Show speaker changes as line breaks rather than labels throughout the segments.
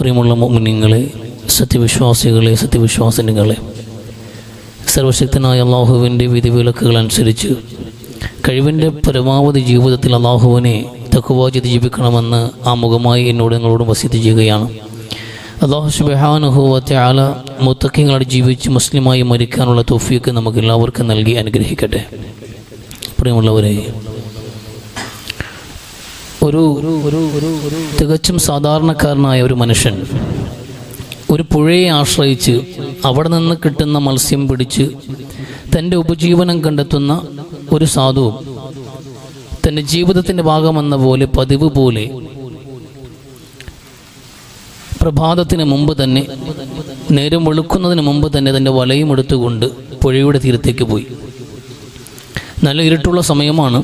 പ്രിയമുള്ള മോമിനിങ്ങളെ സത്യവിശ്വാസികളെ സത്യവിശ്വാസിനികളെ സർവശക്തനായ അള്ളാഹുവിന്റെ വിധിവിലക്കുകൾ അനുസരിച്ച് കഴിവിന്റെ പരമാവധി ജീവിതത്തിൽ അള്ളാഹുവിനെ തക്കുവാചി ജീവിക്കണമെന്ന് ആമുഖമായി എന്നോട് നിങ്ങളോട് വസീത് ചെയ്യുകയാണ്. അള്ളാഹു സുബാനുഹുവത്തെ ആല മുത്തക്കിങ്ങളോട് ജീവിച്ച് മുസ്ലിമായി മരിക്കാനുള്ള തോഫിയൊക്കെ നമുക്ക് എല്ലാവർക്കും നൽകി അനുഗ്രഹിക്കട്ടെ. പ്രിയമുള്ളവരെ ഒരു ഒരു തികച്ചും സാധാരണക്കാരനായ ഒരു മനുഷ്യൻ ഒരു പുഴയെ ആശ്രയിച്ച് അവിടെ നിന്ന് കിട്ടുന്ന മത്സ്യം പിടിച്ച് തന്റെ ഉപജീവനം കണ്ടെത്തുന്ന ഒരു സാധുവും തന്റെ ജീവിതത്തിന്റെ ഭാഗമെന്ന പോലെ പതിവ് പോലെ പ്രഭാതത്തിന് മുമ്പ് തന്നെ നേരം വെളുക്കുന്നതിന് മുമ്പ് തന്നെ തന്റെ വലയും എടുത്തുകൊണ്ട് പുഴയുടെ തീരത്തേക്ക് പോയി. നല്ല ഇരുട്ടുള്ള സമയമാണ്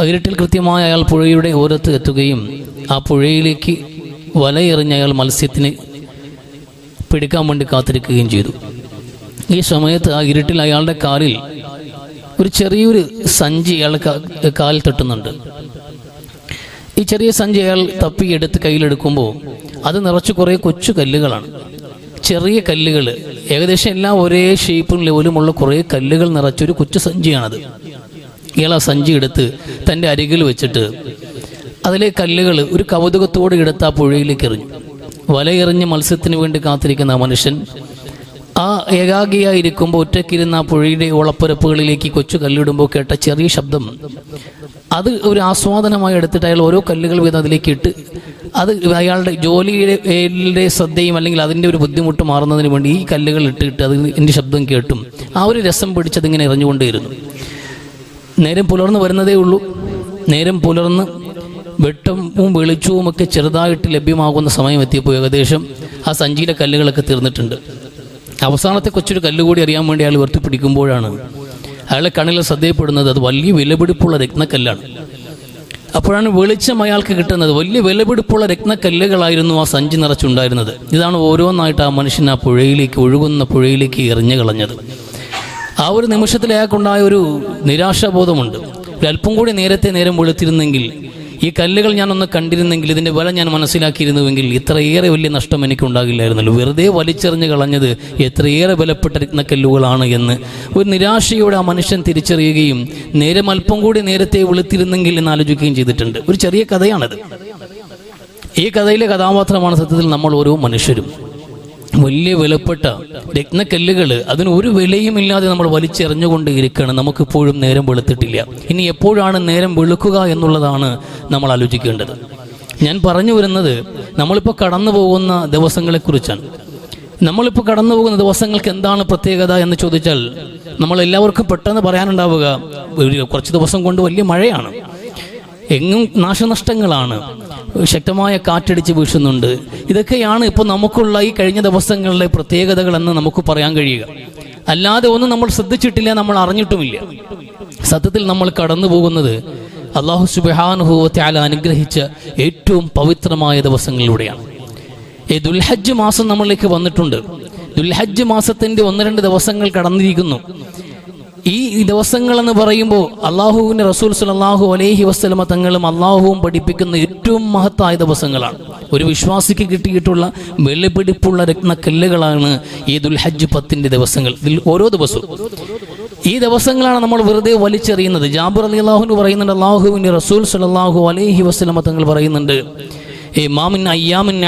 ആ കൃത്യമായി അയാൾ പുഴയുടെ ഓരത്ത് എത്തുകയും ആ പുഴയിലേക്ക് വലയെറിഞ്ഞ അയാൾ മത്സ്യത്തിന് പിടിക്കാൻ വേണ്ടി കാത്തിരിക്കുകയും ചെയ്തു. ഈ സമയത്ത് ആ ഇരുട്ടിൽ അയാളുടെ കാലിൽ ഒരു ചെറിയൊരു സഞ്ചി കാ- കാലിൽ തട്ടുന്നുണ്ട്. ഈ ചെറിയ സഞ്ചി അയാൾ തപ്പിയെടുത്ത് കയ്യിലെടുക്കുമ്പോൾ അത് നിറച്ച് കുറേ കൊച്ചു കല്ലുകളാണ്. ചെറിയ കല്ലുകൾ ഏകദേശം എല്ലാം ഒരേ ഷേപ്പും ലെവലുമുള്ള കുറേ കല്ലുകൾ നിറച്ചൊരു കൊച്ചു സഞ്ചിയാണത്. ഇയാൾ സഞ്ചി എടുത്ത് തന്റെ അരികിൽ വെച്ചിട്ട് അതിലെ കല്ലുകൾ ഒരു കൗതുകത്തോടെ എടുത്ത് ആ പുഴയിലേക്ക് എറിഞ്ഞു. വലയെറിഞ്ഞ് മത്സ്യത്തിന് വേണ്ടി കാത്തിരിക്കുന്ന ആ മനുഷ്യൻ ആ ഏകാഗിയായിരിക്കുമ്പോൾ ഒറ്റയ്ക്കിരുന്ന ആ പുഴയുടെ ഓളപ്പരപ്പുകളിലേക്ക് കൊച്ചു കല്ലിടുമ്പോൾ കേട്ട ചെറിയ ശബ്ദം അത് ഒരു ആസ്വാദനമായി എടുത്തിട്ട് അയാൾ ഓരോ കല്ലുകൾ വീതം അതിലേക്ക് ഇട്ട് അത് അയാളുടെ ജോലിയുടെ യുടെ ശ്രദ്ധയും അല്ലെങ്കിൽ അതിന്റെ ഒരു ബുദ്ധിമുട്ട് മാറുന്നതിന് വേണ്ടി ഈ കല്ലുകൾ ഇട്ടിട്ട് അത് എന്റെ ശബ്ദം കേട്ടും ആ ഒരു രസം പിടിച്ചതിങ്ങനെ എറിഞ്ഞുകൊണ്ടേയിരുന്നു. നേരം പുലർന്നു വരുന്നതേ ഉള്ളൂ. നേരം പുലർന്ന് വെട്ടവും വെളിച്ചവും ഒക്കെ ചെറുതായിട്ട് ലഭ്യമാകുന്ന സമയം എത്തിയപ്പോൾ ഏകദേശം ആ സഞ്ചിയിലെ കല്ലുകളൊക്കെ തീർന്നിട്ടുണ്ട്. അവസാനത്തെ കൊച്ചൊരു കല്ലുകൂടി അറിയാൻ വേണ്ടി അയാൾ ഉയർത്തി പിടിക്കുമ്പോഴാണ് അയാളെ കണ്ണിൽ ശ്രദ്ധയപ്പെടുന്നത് അത് വലിയ വിലപിടിപ്പുള്ള രത്നക്കല്ലാണ്. അപ്പോഴാണ് വെളിച്ചം അയാൾക്ക് കിട്ടുന്നത്. വലിയ വിലപിടിപ്പുള്ള രത്നക്കല്ലുകളായിരുന്നു ആ സഞ്ചി നിറച്ചുണ്ടായിരുന്നത്. ഇതാണ് ഓരോന്നായിട്ട് ആ മനുഷ്യൻ ആ പുഴയിലേക്ക് ഒഴുകുന്ന പുഴയിലേക്ക് എറിഞ്ഞു കളഞ്ഞത്. ആ ഒരു നിമിഷത്തിൽ അയാൾക്കുണ്ടായ ഒരു നിരാശാബോധമുണ്ട്. ഒരല്പം കൂടി നേരത്തെ നേരം വെളുത്തിരുന്നെങ്കിൽ ഈ കല്ലുകൾ ഞാനൊന്ന് കണ്ടിരുന്നെങ്കിൽ ഇതിന്റെ വില ഞാൻ മനസ്സിലാക്കിയിരുന്നുവെങ്കിൽ ഇത്രയേറെ വലിയ നഷ്ടം എനിക്കുണ്ടാകില്ലായിരുന്നല്ലോ. വെറുതെ വലിച്ചെറിഞ്ഞ് കളഞ്ഞത് എത്രയേറെ വിലപ്പെട്ട രത്നക്കല്ലുകളാണ് എന്ന് ഒരു നിരാശയോടെ ആ മനുഷ്യൻ തിരിച്ചറിയുകയും നേരം അല്പം കൂടി നേരത്തെ വെളുത്തിരുന്നെങ്കിൽ എന്ന് ആലോചിക്കുകയും ചെയ്തിട്ടുണ്ട്. ഒരു ചെറിയ കഥയാണത്. ഈ കഥയിലെ കഥാപാത്രമാണ് സത്യത്തിൽ നമ്മൾ ഓരോ മനുഷ്യരും. വലിയ വിലപ്പെട്ട രത്നക്കല്ലുകൾ അതിന് ഒരു വിലയും ഇല്ലാതെ നമ്മൾ വലിച്ചെറിഞ്ഞുകൊണ്ട് ഇരിക്കുകയാണ് നമുക്കിപ്പോഴും നേരം വെളുത്തിട്ടില്ല. ഇനി എപ്പോഴാണ് നേരം വെളുക്കുക എന്നുള്ളതാണ് നമ്മൾ ആലോചിക്കേണ്ടത്. ഞാൻ പറഞ്ഞു വരുന്നത് നമ്മളിപ്പോൾ കടന്നു പോകുന്ന ദിവസങ്ങളെക്കുറിച്ചാണ്. നമ്മളിപ്പോൾ കടന്നു പോകുന്ന ദിവസങ്ങൾക്ക് എന്താണ് പ്രത്യേകത എന്ന് ചോദിച്ചാൽ നമ്മൾ എല്ലാവർക്കും പെട്ടെന്ന് പറയാനുണ്ടാവുക കുറച്ച് ദിവസം കൊണ്ട് വലിയ മഴയാണ്. എങ്ങും നാശനഷ്ടങ്ങളാണ്. ശക്തമായ കാറ്റടിച്ച് വീശുന്നുണ്ട്. ഇതൊക്കെയാണ് ഇപ്പോൾ നമുക്കുള്ള ഈ കഴിഞ്ഞ ദിവസങ്ങളിലെ പ്രത്യേകതകളെന്ന് നമുക്ക് പറയാൻ കഴിയുക. അല്ലാതെ ഒന്നും നമ്മൾ ശ്രദ്ധിച്ചിട്ടില്ല നമ്മൾ അറിഞ്ഞിട്ടുമില്ല. സത്യത്തിൽ നമ്മൾ കടന്നു പോകുന്നത് അള്ളാഹു സുബാനുഭവത്തെ ആല അനുഗ്രഹിച്ച ഏറ്റവും പവിത്രമായ ദിവസങ്ങളിലൂടെയാണ്. ഈ ദുൽഹജ്ജ് മാസം നമ്മളിലേക്ക് വന്നിട്ടുണ്ട്. ദുൽഹജ്ജ് മാസത്തിന്റെ ഒന്ന് രണ്ട് ദിവസങ്ങൾ കടന്നിരിക്കുന്നു. ഈ ദിവസങ്ങൾ എന്ന് പറയുമ്പോൾ അള്ളാഹുവിന്റെ റസൂൽ സലാഹു അലൈഹി വസ്ലമ തങ്ങളും അള്ളാഹുവും പഠിപ്പിക്കുന്ന ഏറ്റവും മഹത്തായ ദിവസങ്ങളാണ്. ഒരു വിശ്വാസിക്ക് കിട്ടിയിട്ടുള്ള വെള്ളിപ്പിടിപ്പുള്ള രത്നക്കല്ലുകളാണ് ഈ ദുൽഹജ്ജ് പത്തിന്റെ ദിവസങ്ങൾ. ഇതിൽ ഓരോ ദിവസവും. ഈ ദിവസങ്ങളാണ് നമ്മൾ വെറുതെ വലിച്ചെറിയുന്നത്. ജാബർ അലി അള്ളാഹുന് പറയുന്നുണ്ട് അള്ളാഹുവിന്റെ റസൂൽ സലാഹു അലൈഹി വസ്ലമ തങ്ങൾ പറയുന്നുണ്ട് ഏ അയ്യാമിൻ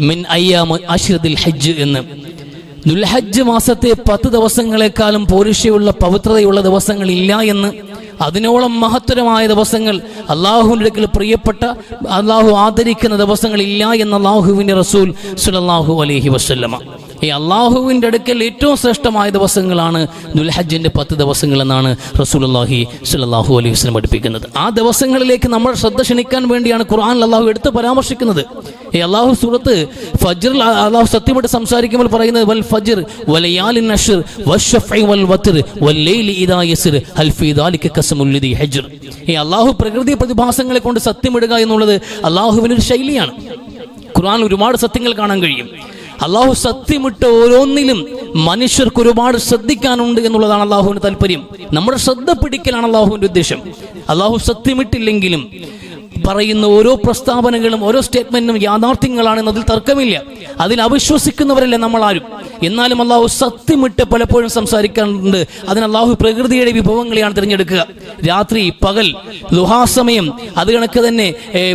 മിൻ അയ്യാമു അഷ്റദിൽ ഹജ്ജ് എന്ന്. ദുൽഹജ്ജ് മാസത്തെ പത്ത് ദിവസങ്ങളെക്കാളും പോരുഷയുള്ള പവിത്രതയുള്ള ദിവസങ്ങൾ ഇല്ല എന്ന് അതിനോളം മഹത്തരമായ ദിവസങ്ങൾ അള്ളാഹുവിന്റെ അടുക്കൽ പ്രിയപ്പെട്ട അള്ളാഹു ആദരിക്കുന്ന ദിവസങ്ങൾ ഇല്ല എന്ന് അള്ളാഹുവിന്റെ റസൂൽ സുലല്ലാഹു അലഹി വസ്ല്ലമ. ഈ അള്ളാഹുവിന്റെ അടുക്കൽ ഏറ്റവും ശ്രേഷ്ഠമായ ദിവസങ്ങളാണ് ദുൽഹജ്ജിന്റെ പത്ത് ദിവസങ്ങൾ എന്നാണ് റസൂലുള്ളാഹി സ്വല്ലല്ലാഹു അലൈഹി വസ്ലം പഠിപ്പിക്കുന്നത്. ആ ദിവസങ്ങളിലേക്ക് നമ്മൾ ശ്രദ്ധ ക്ഷണിക്കാൻ വേണ്ടിയാണ് ഖുർആൻ അള്ളാഹു എടുത്ത് പരാമർശിക്കുന്നത്. ഈ അള്ളാഹു സൂറത്ത് ഫജ്റിൽ അള്ളാഹു സത്യമായിട്ട് സംസാരിക്കുമ്പോൾ പറയുന്നത് വൽ ഫജ്ർ വലയാലിൻ അഷ്ർ വശഫഇ വൽ വത്തിർ വല്ലൈലി ഇദാ യസ്ർ ഹൽ ഫീ ദാലിക ഖസമുൽ ലിദി ഹജ്ർ. ഈ അള്ളാഹു പ്രകൃതി പ്രതിഭാസങ്ങളെ കൊണ്ട് സത്യമിടുക എന്നുള്ളത് അള്ളാഹുവിനൊരു ശൈലിയാണ്. ഖുർആൻ ഒരുപാട് സത്യങ്ങൾ കാണാൻ കഴിയും. അള്ളാഹു സത്യമിട്ട് ഓരോന്നിലും മനുഷ്യർക്ക് ഒരുപാട് ശ്രദ്ധിക്കാനുണ്ട് എന്നുള്ളതാണ് അള്ളാഹുവിന്റെ താല്പര്യം. നമ്മുടെ ശ്രദ്ധ പിടിക്കലാണ് അള്ളാഹുവിന്റെ ഉദ്ദേശം. അള്ളാഹു സത്യമിട്ടില്ലെങ്കിലും പറയുന്ന ഓരോ പ്രസ്താവനകളും ഓരോ സ്റ്റേറ്റ്മെന്റും യാഥാർത്ഥ്യങ്ങളാണെന്നതിൽ തർക്കമില്ല. അതിൽ അവിശ്വസിക്കുന്നവരല്ല നമ്മൾ ആരും എന്നാലും അള്ളാഹു സത്യമിട്ട് പലപ്പോഴും സംസാരിക്കാറുണ്ട്. അതിന് അള്ളാഹു പ്രകൃതിയുടെ വിഭവങ്ങളെയാണ് തിരഞ്ഞെടുക്കുക. രാത്രി പകൽ ലുഹാസമയം അത് കണക്ക് തന്നെ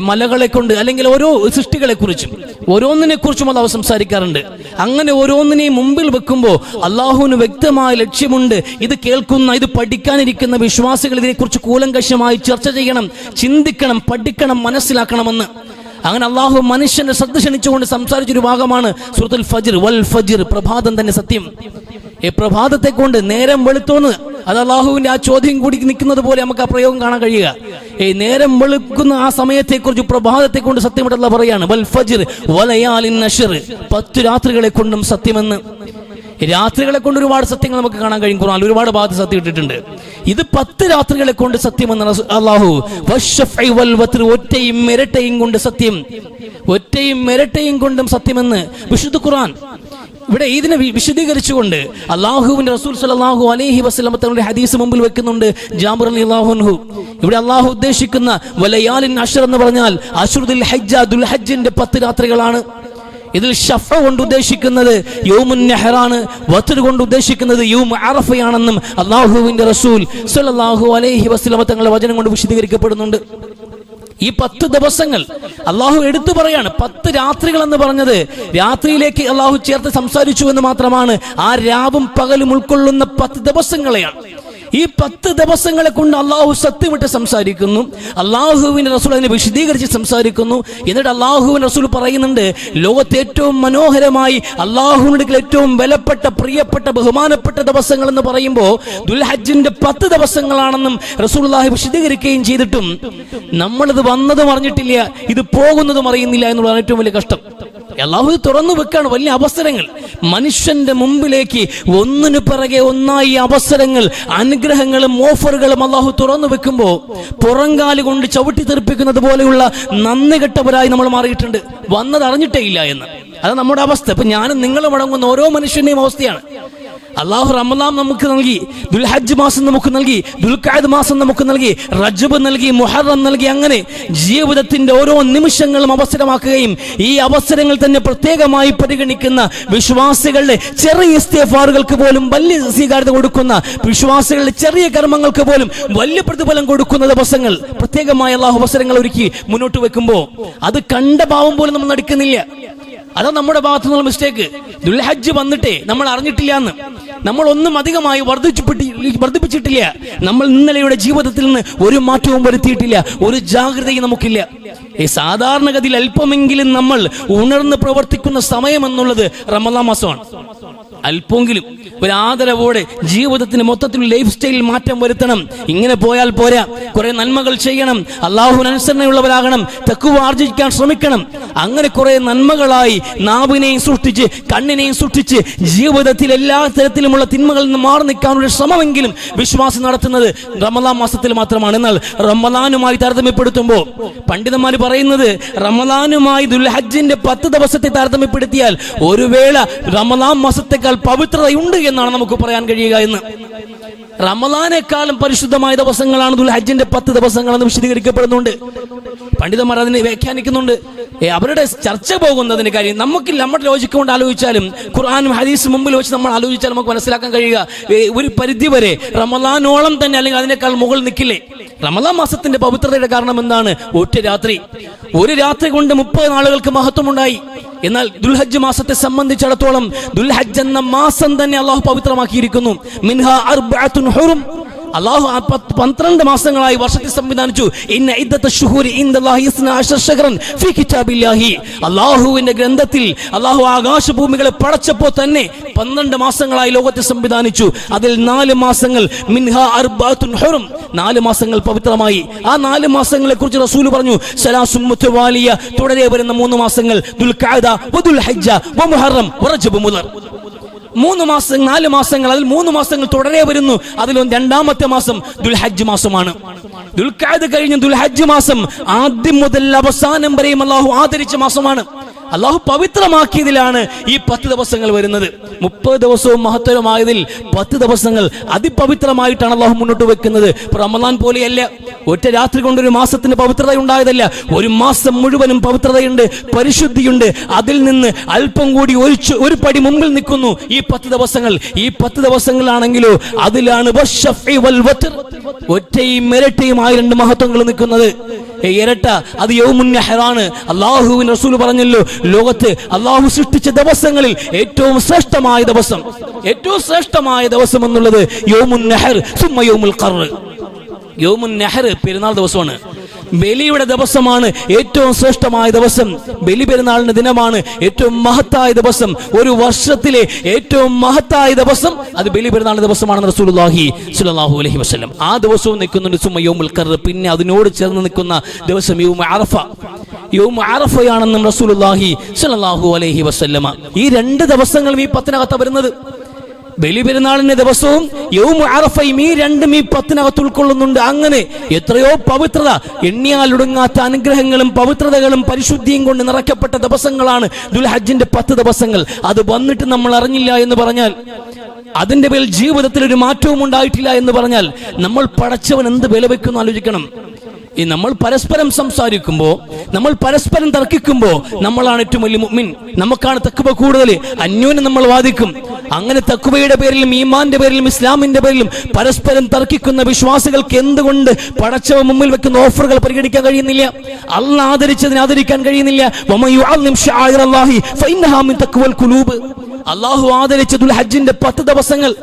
മലകളെ കൊണ്ട് അല്ലെങ്കിൽ ഓരോ സൃഷ്ടികളെ കുറിച്ചും. ഓരോന്നിനെ കുറിച്ചും അള്ളാഹു സംസാരിക്കാറുണ്ട്. അങ്ങനെ ഓരോന്നിനെയും മുമ്പിൽ വെക്കുമ്പോൾ അള്ളാഹുവിന് വ്യക്തമായ ലക്ഷ്യമുണ്ട്. ഇത് കേൾക്കുന്ന ഇത് പഠിക്കാനിരിക്കുന്ന വിശ്വാസികൾ ഇതിനെക്കുറിച്ച് കൂലങ്കശമായി ചർച്ച ചെയ്യണം ചിന്തിക്കണം പഠിക്കണം മനസ്സിലാക്കണമെന്ന്. അങ്ങനെ അള്ളാഹു മനുഷ്യന്റെ ശ്രദ്ധ ക്ഷണിച്ചുകൊണ്ട് സംസാരിച്ചൊരു ഭാഗമാണ് സുഹൃത്തുൽ ഫജിർ. വൽ ഫജിർ പ്രഭാതം തന്നെ സത്യം. ഈ പ്രഭാതത്തെ കൊണ്ട് നേരം വെളുത്തോന്ന് അത് അള്ളാഹുവിന്റെ ആ ചോദ്യം കൂടി നിൽക്കുന്നത് പോലെ നമുക്ക് ആ പ്രയോഗം കാണാൻ കഴിയുക. ഈ നേരം വെളുക്കുന്ന ആ സമയത്തെക്കുറിച്ച് പ്രഭാതത്തെ കൊണ്ട് സത്യമിട്ടുള്ള പറയാണ് വൽ ഫജിർ വലയാലിൻ നഷർ. പത്തു രാത്രികളെ കൊണ്ടും സത്യമെന്ന്. രാത്രികളെ കൊണ്ട് ഒരുപാട് സത്യങ്ങൾ നമുക്ക് കാണാൻ കഴിയും. ഖുർആൻ ഒരുപാട് ഭാഗത്ത് സത്യം ഇട്ടിട്ടുണ്ട്. ഇത് പത്ത് രാത്രികളെ കൊണ്ട് സത്യമെന്ന് എന്നാണ് അള്ളാഹു ഒറ്റയും മിരട്ടയും കൊണ്ട് സത്യം. ഒറ്റയും മിരട്ടയും കൊണ്ടും സത്യമെന്ന് വിശുദ്ധ ഖുർആൻ. ഇവിടെ ഇതിനെ വിശദീകരിച്ചുകൊണ്ട് അള്ളാഹുവിന്റെ റസൂൽ സലാഹു അലഹി വസ്ലം തങ്ങളുടെ ഹദീസ് മുമ്പിൽ വെക്കുന്നുണ്ട്. ജാബിർ അലി അള്ളാഹുൻഹു ഇവിടെ അള്ളാഹു ഉദ്ദേശിക്കുന്ന വലയാലിൻ അഷർ എന്ന് പറഞ്ഞാൽ അഷുദുൽ ഹജ്ജ ദുൽ ഹജ്ജിന്റെ പത്ത് രാത്രികളാണ്. ഇതിൽ ഷഫ കൊണ്ട് ഉദ്ദേശിക്കുന്നത് യോമുൻ നെഹ്റാണ് വത്തർ കൊണ്ട് ഉദ്ദേശിക്കുന്നത് യോം അറഫയാണെന്നും അള്ളാഹുവിന്റെ റസൂൽ സല്ലല്ലാഹു അലൈഹി വസ്ലമ തങ്ങളുടെ വചനം കൊണ്ട് വിശദീകരിക്കപ്പെടുന്നുണ്ട്. ഈ പത്ത് ദിവസങ്ങൾ അള്ളാഹു എടുത്തു പറയാണ് പത്ത് രാത്രികൾ എന്ന് പറഞ്ഞത് രാത്രിയിലേക്ക് അള്ളാഹു ചേർത്ത് സംസാരിച്ചു എന്ന് മാത്രമാണ് ആ രാവും പകലും ഉൾക്കൊള്ളുന്ന പത്ത് ദിവസങ്ങളെയാണ്. ഈ പത്ത് ദിവസങ്ങളെ കൊണ്ട് അള്ളാഹു സത്യമിട്ട് സംസാരിക്കുന്നു. അള്ളാഹുവിന്റെ റസൂൽ അതിനെ വിശദീകരിച്ച് സംസാരിക്കുന്നു. എന്നിട്ട് അള്ളാഹുവിന്റെ റസൂൽ പറയുന്നുണ്ട് ലോകത്തെ ഏറ്റവും മനോഹരമായി അള്ളാഹുവിനെടുക്കൽ ഏറ്റവും വിലപ്പെട്ട പ്രിയപ്പെട്ട ബഹുമാനപ്പെട്ട ദിവസങ്ങൾ എന്ന് പറയുമ്പോൾ ദുൽഹജ്ജിന്റെ പത്ത് ദിവസങ്ങളാണെന്നും റസൂൽഹി വിശദീകരിക്കുകയും ചെയ്തിട്ടും നമ്മളിത് വന്നതും അറിഞ്ഞിട്ടില്ല ഇത് പോകുന്നതും അറിയുന്നില്ല എന്നുള്ളതാണ് ഏറ്റവും വലിയ കഷ്ടം. അള്ളാഹു തുറന്നു വെക്കാണ് വലിയ അവസരങ്ങൾ. മനുഷ്യന്റെ മുമ്പിലേക്ക് ഒന്നിനു പിറകെ ഒന്നായി അവസരങ്ങൾ അനുഗ്രഹങ്ങളും ഓഫറുകളും അള്ളാഹു തുറന്നു വെക്കുമ്പോൾ പുറങ്കാൽ കൊണ്ട് ചവിട്ടി തെറിപ്പിക്കുന്നത് പോലെയുള്ള നന്ദി കെട്ടവരായി നമ്മൾ മാറിയിട്ടുണ്ട്. വന്നത് അറിഞ്ഞിട്ടേ ഇല്ല എന്ന്. അത് നമ്മുടെ അവസ്ഥ. ഇപ്പൊ ഞാനും നിങ്ങളും അടങ്ങുന്ന ഓരോ മനുഷ്യന്റെയും അവസ്ഥയാണ്. അള്ളാഹു റമദാൻ നമുക്ക് നൽകി ദുൽഹജ്ജ് മാസം നമുക്ക് നൽകി ദുൽഖാദ് മാസം നമുക്ക് നൽകി റജബ് നൽകി മുഹറം നൽകി അങ്ങനെ ജീവിതത്തിന്റെ ഓരോ നിമിഷങ്ങളും അവസരമാക്കുകയും ഈ അവസരങ്ങൾ തന്നെ പ്രത്യേകമായി പരിഗണിക്കുന്ന വിശ്വാസികളുടെ ചെറിയ ഇസ്തേഫാറുകൾക്ക് പോലും വലിയ സ്വീകാര്യത കൊടുക്കുന്ന വിശ്വാസികളുടെ ചെറിയ കർമ്മങ്ങൾക്ക് പോലും വലിയ പ്രതിഫലം കൊടുക്കുന്ന ദിവസങ്ങൾ പ്രത്യേകമായ അള്ളാഹു അവസരങ്ങൾ ഒരുക്കി മുന്നോട്ട് വെക്കുമ്പോൾ അത് കണ്ട ഭാവം പോലും നമ്മൾ നടിക്കുന്നില്ല. അതാ നമ്മുടെ ഭാഗത്തു നിന്നുള്ള മിസ്റ്റേക്ക് ദുൽഹജ്ജ് വന്നിട്ടേ നമ്മൾ അറിഞ്ഞിട്ടില്ല എന്ന് നമ്മൾ ഒന്നും അധികമായി വർദ്ധിച്ചുപെട്ടി വർദ്ധിപ്പിച്ചിട്ടില്ല. നമ്മൾ ഇന്നലെയുടെ ജീവിതത്തിൽ നിന്ന് ഒരു മാറ്റവും വരുത്തിയിട്ടില്ല. ഒരു ജാഗ്രതയും നമുക്കില്ല. ഈ സാധാരണഗതിയിൽ അല്പമെങ്കിലും നമ്മൾ ഉണർന്ന് പ്രവർത്തിക്കുന്ന സമയം എന്നുള്ളത് റമദാ മാസമാണ്. അല്പമെങ്കിലും ഒരു ആദരവോടെ ജീവിതത്തിന് മൊത്തത്തിൽ ലൈഫ് സ്റ്റൈലിൽ മാറ്റം വരുത്തണം. ഇങ്ങനെ പോയാൽ പോരാ. കുറെ നന്മകൾ ചെയ്യണം. അള്ളാഹുവിന് അനുസരണയുള്ളവരാകണം. തെക്കുവ ആർജിക്കാൻ ശ്രമിക്കണം. അങ്ങനെ കുറെ നന്മകളായി നാവിനെയും സൃഷ്ടിച്ച് കണ്ണിനെയും സൃഷ്ടിച്ച് ജീവിതത്തിൽ എല്ലാ തരത്തിലുമുള്ള തിന്മകളിൽ നിന്ന് മാറി നിൽക്കാനുള്ള ശ്രമമെങ്കിലും വിശ്വാസം നടത്തുന്നത് റമദാൻ മാസത്തിൽ മാത്രമാണ്. എന്നാൽ റമദാനുമായി താരതമ്യപ്പെടുത്തുമ്പോൾ പണ്ഡിതന്മാർ പറയുന്നത് റമദാനുമായി ദുൽഹജ്ജിന്റെ പത്ത് ദിവസത്തെ താരതമ്യപ്പെടുത്തിയാൽ ഒരു വേള റമദാൻ മാസത്തെക്കാൾ പവിത്രതയുണ്ട് എന്നാണ് നമുക്ക് പറയാൻ കഴിയുക എന്ന്. റമദാനേക്കാളും പരിശുദ്ധമായ ദിവസങ്ങളാണ് ദുൽഹജ്ജിന്റെ പത്ത് ദിവസങ്ങളെന്ന് വിശദീകരിക്കപ്പെടുന്നുണ്ട്. പണ്ഡിതന്മാർ അതിനെ വ്യാഖ്യാനിക്കുന്നുണ്ട്. അവരുടെ ചർച്ച പോകുന്നതിന് കാര്യം നമുക്ക് നമ്മുടെ ലോജിക്ക് കൊണ്ട് ആലോചിച്ചാലും ഖുർആാനും ഹദീസ് മുമ്പിൽ വെച്ച് നമ്മൾ ആലോചിച്ചാൽ നമുക്ക് മനസ്സിലാക്കാൻ കഴിയുക ഒരു പരിധി വരെ റമലാനോളം തന്നെ അല്ലെങ്കിൽ അതിനേക്കാൾ മുകൾ നിൽക്കില്ലേ? റമലാ മാസത്തിന്റെ പവിത്രതയുടെ കാരണം എന്താണ്? ഒറ്റ രാത്രി. ഒരു രാത്രി കൊണ്ട് മുപ്പത് നാളുകൾക്ക് മഹത്വമുണ്ടായി. എന്നാൽ ദുൽഹജ്ജ് മാസത്തെ സംബന്ധിച്ചിടത്തോളം ദുൽഹജ്ജ് എന്ന മാസം തന്നെ അള്ളാഹു പവിത്രമാക്കിയിരിക്കുന്നു. മിൻഹ അർബഅത്തുൻ ഹുറും. അള്ളാഹു പന്ത്രണ്ട് മാസങ്ങളായി വർഷത്തിൽ സംവിധാനിച്ചു. അള്ളാഹുവിന്റെ ഗ്രന്ഥത്തിൽ അള്ളാഹു ആകാശഭൂമികളെ പടച്ചപ്പോൾ തന്നെ പന്ത്രണ്ട് മാസങ്ങളായി ലോകത്തെ സംവിധാനിച്ചു. അതിൽ നാല് മാസങ്ങൾ മിൻഹ അർബാത്തുൻ നാല് മാസങ്ങൾ പവിത്രമായി. ആ നാല് മാസങ്ങളെ കുറിച്ച് റസൂൽ പറഞ്ഞു തുടരെ വരുന്ന മൂന്ന് മാസങ്ങൾ ദുൽഖഅദ വദുൽ ഹജ്ജ വമുഹറം വറജബ് മുദർ. മൂന്ന് മാസം നാല് മാസങ്ങൾ അതിൽ മൂന്ന് മാസങ്ങൾ തുടരെ വരുന്നു. അതിലൊന്ന് രണ്ടാമത്തെ മാസം ദുൽഹജ്ജ് മാസമാണ്. ദുൽഖാദ് കഴിഞ്ഞ ദുൽഹജ്ജ് മാസം ആദ്യം മുതൽ അവസാനം വരെയും അള്ളാഹു ആദരിച്ച മാസമാണ്. അള്ളാഹു പവിത്രമാക്കിയതിലാണ് ഈ പത്ത് ദിവസങ്ങൾ വരുന്നത്. മുപ്പത് ദിവസവും മഹത്തരമായതിൽ പത്ത് ദിവസങ്ങൾ അതിപവിത്രമായിട്ടാണ് അള്ളാഹു മുന്നോട്ട് വെക്കുന്നത്. റമദാൻ പോലെയല്ല ഒറ്റ രാത്രി കൊണ്ട് ഒരു മാസത്തിന് പവിത്രത ഉണ്ടായതല്ല ഒരു മാസം മുഴുവനും പവിത്രതയുണ്ട് പരിശുദ്ധിയുണ്ട്. അതിൽ നിന്ന് അല്പം കൂടി ഒരു ഒരു പടി മുമ്പിൽ നിൽക്കുന്നു ഈ പത്ത് ദിവസങ്ങൾ. ഈ പത്ത് ദിവസങ്ങളാണെങ്കിലോ അതിലാണ്. ഒറ്റയും ഇരട്ടയുമായ രണ്ട് മഹത്വങ്ങൾ നിൽക്കുന്നത്. ഇരട്ട അത് യൗമുൻ നെഹറാണ്. അള്ളാഹുവിൻ റസൂൽ പറഞ്ഞല്ലോ ലോകത്ത് അള്ളാഹു സൃഷ്ടിച്ച ദിവസങ്ങളിൽ ഏറ്റവും ശ്രേഷ്ഠമായ ദിവസം. ഏറ്റവും ശ്രേഷ്ഠമായ ദിവസം എന്നുള്ളത് യൗമുൻ നെഹർ സുമ്മ യൗമുൽ ഖർ യൗമുൻ നെഹർ പെരുന്നാൾ ദിവസമാണ്. ബലിയുടെ ദിവസമാണ് ഏറ്റവും ശ്രേഷ്ഠമായ ദിവസം. ബലി പെരുന്നാളിന്റെ ദിനമാണ് ഏറ്റവും മഹത്തായ ദിവസം. ഒരു വർഷത്തിലെ ഏറ്റവും മഹത്തായ ദിവസം അത് ബലി പെരുന്നാളിന്റെ ദിവസമാണ് റസൂലുള്ളാഹി സ്വല്ലല്ലാഹു അലൈഹി വസല്ലം. ആ ദിവസവും നിൽക്കുന്നുണ്ട് സുമ യൗമുൽ ഖർ പിന്നെ അതിനോട് ചേർന്ന് നിൽക്കുന്ന ദിവസം യൗമ അറഫ. യൗമ അറഫയാണെന്നും റസൂലുള്ളാഹി സ്വല്ലല്ലാഹു അലൈഹി വസല്ലമ. ഈ രണ്ട് ദിവസങ്ങളും ഈ പത്തിനകത്ത് വരുന്നത്. ബലിപെരുന്നാളിന്റെ ദിവസവും യൗമു അറഫയും ഈ രണ്ടും ഈ പത്തിനകത്ത് ഉൾക്കൊള്ളുന്നുണ്ട്. അങ്ങനെ എത്രയോ പവിത്രത എണ്ണിയാലൊടുങ്ങാത്ത അനുഗ്രഹങ്ങളും പവിത്രതകളും പരിശുദ്ധിയും കൊണ്ട് നിറയ്ക്കപ്പെട്ട ദിവസങ്ങളാണ് ദുൽഹജ്ജിന്റെ പത്ത് ദിവസങ്ങൾ. അത് വന്നിട്ട് നമ്മൾ അറിഞ്ഞില്ല എന്ന് പറഞ്ഞാൽ അതിന്റെ പേരിൽ ജീവിതത്തിൽ ഒരു മാറ്റവും ഉണ്ടായിട്ടില്ല എന്ന് പറഞ്ഞാൽ നമ്മൾ പടച്ചവൻ എന്ത് വില വെക്കുന്നു ആലോചിക്കണം. ഈ നമ്മൾ പരസ്പരം സംസാരിക്കുമ്പോൾ നമ്മൾ പരസ്പരം തർക്കിക്കുമ്പോൾ നമ്മളാണ് ഏറ്റവും വലിയ മുഅ്മിൻ. നമുക്കാണ് തക്കുവ കൂടുതൽ. അന്യോന്യം നമ്മൾ വാദിക്കും. അങ്ങനെ തക്കുവയുടെ പേരിലും ഈമാന്റെ പേരിലും ഇസ്ലാമിന്റെ പേരിലും പരസ്പരം തർക്കിക്കുന്ന വിശ്വാസികൾക്ക് എന്തുകൊണ്ട് പടച്ചവ മുമ്പിൽ വെക്കുന്ന ഓഫറുകൾ പരിഗണിക്കാൻ കഴിയുന്നില്ല? അല്ല ആദരിച്ചതിന് ആദരിക്കാൻ കഴിയുന്നില്ല. അള്ളാഹു ആദരിച്ച ദുൽഹജ്ജിന്റെ പത്ത് ദിവസങ്ങൾ.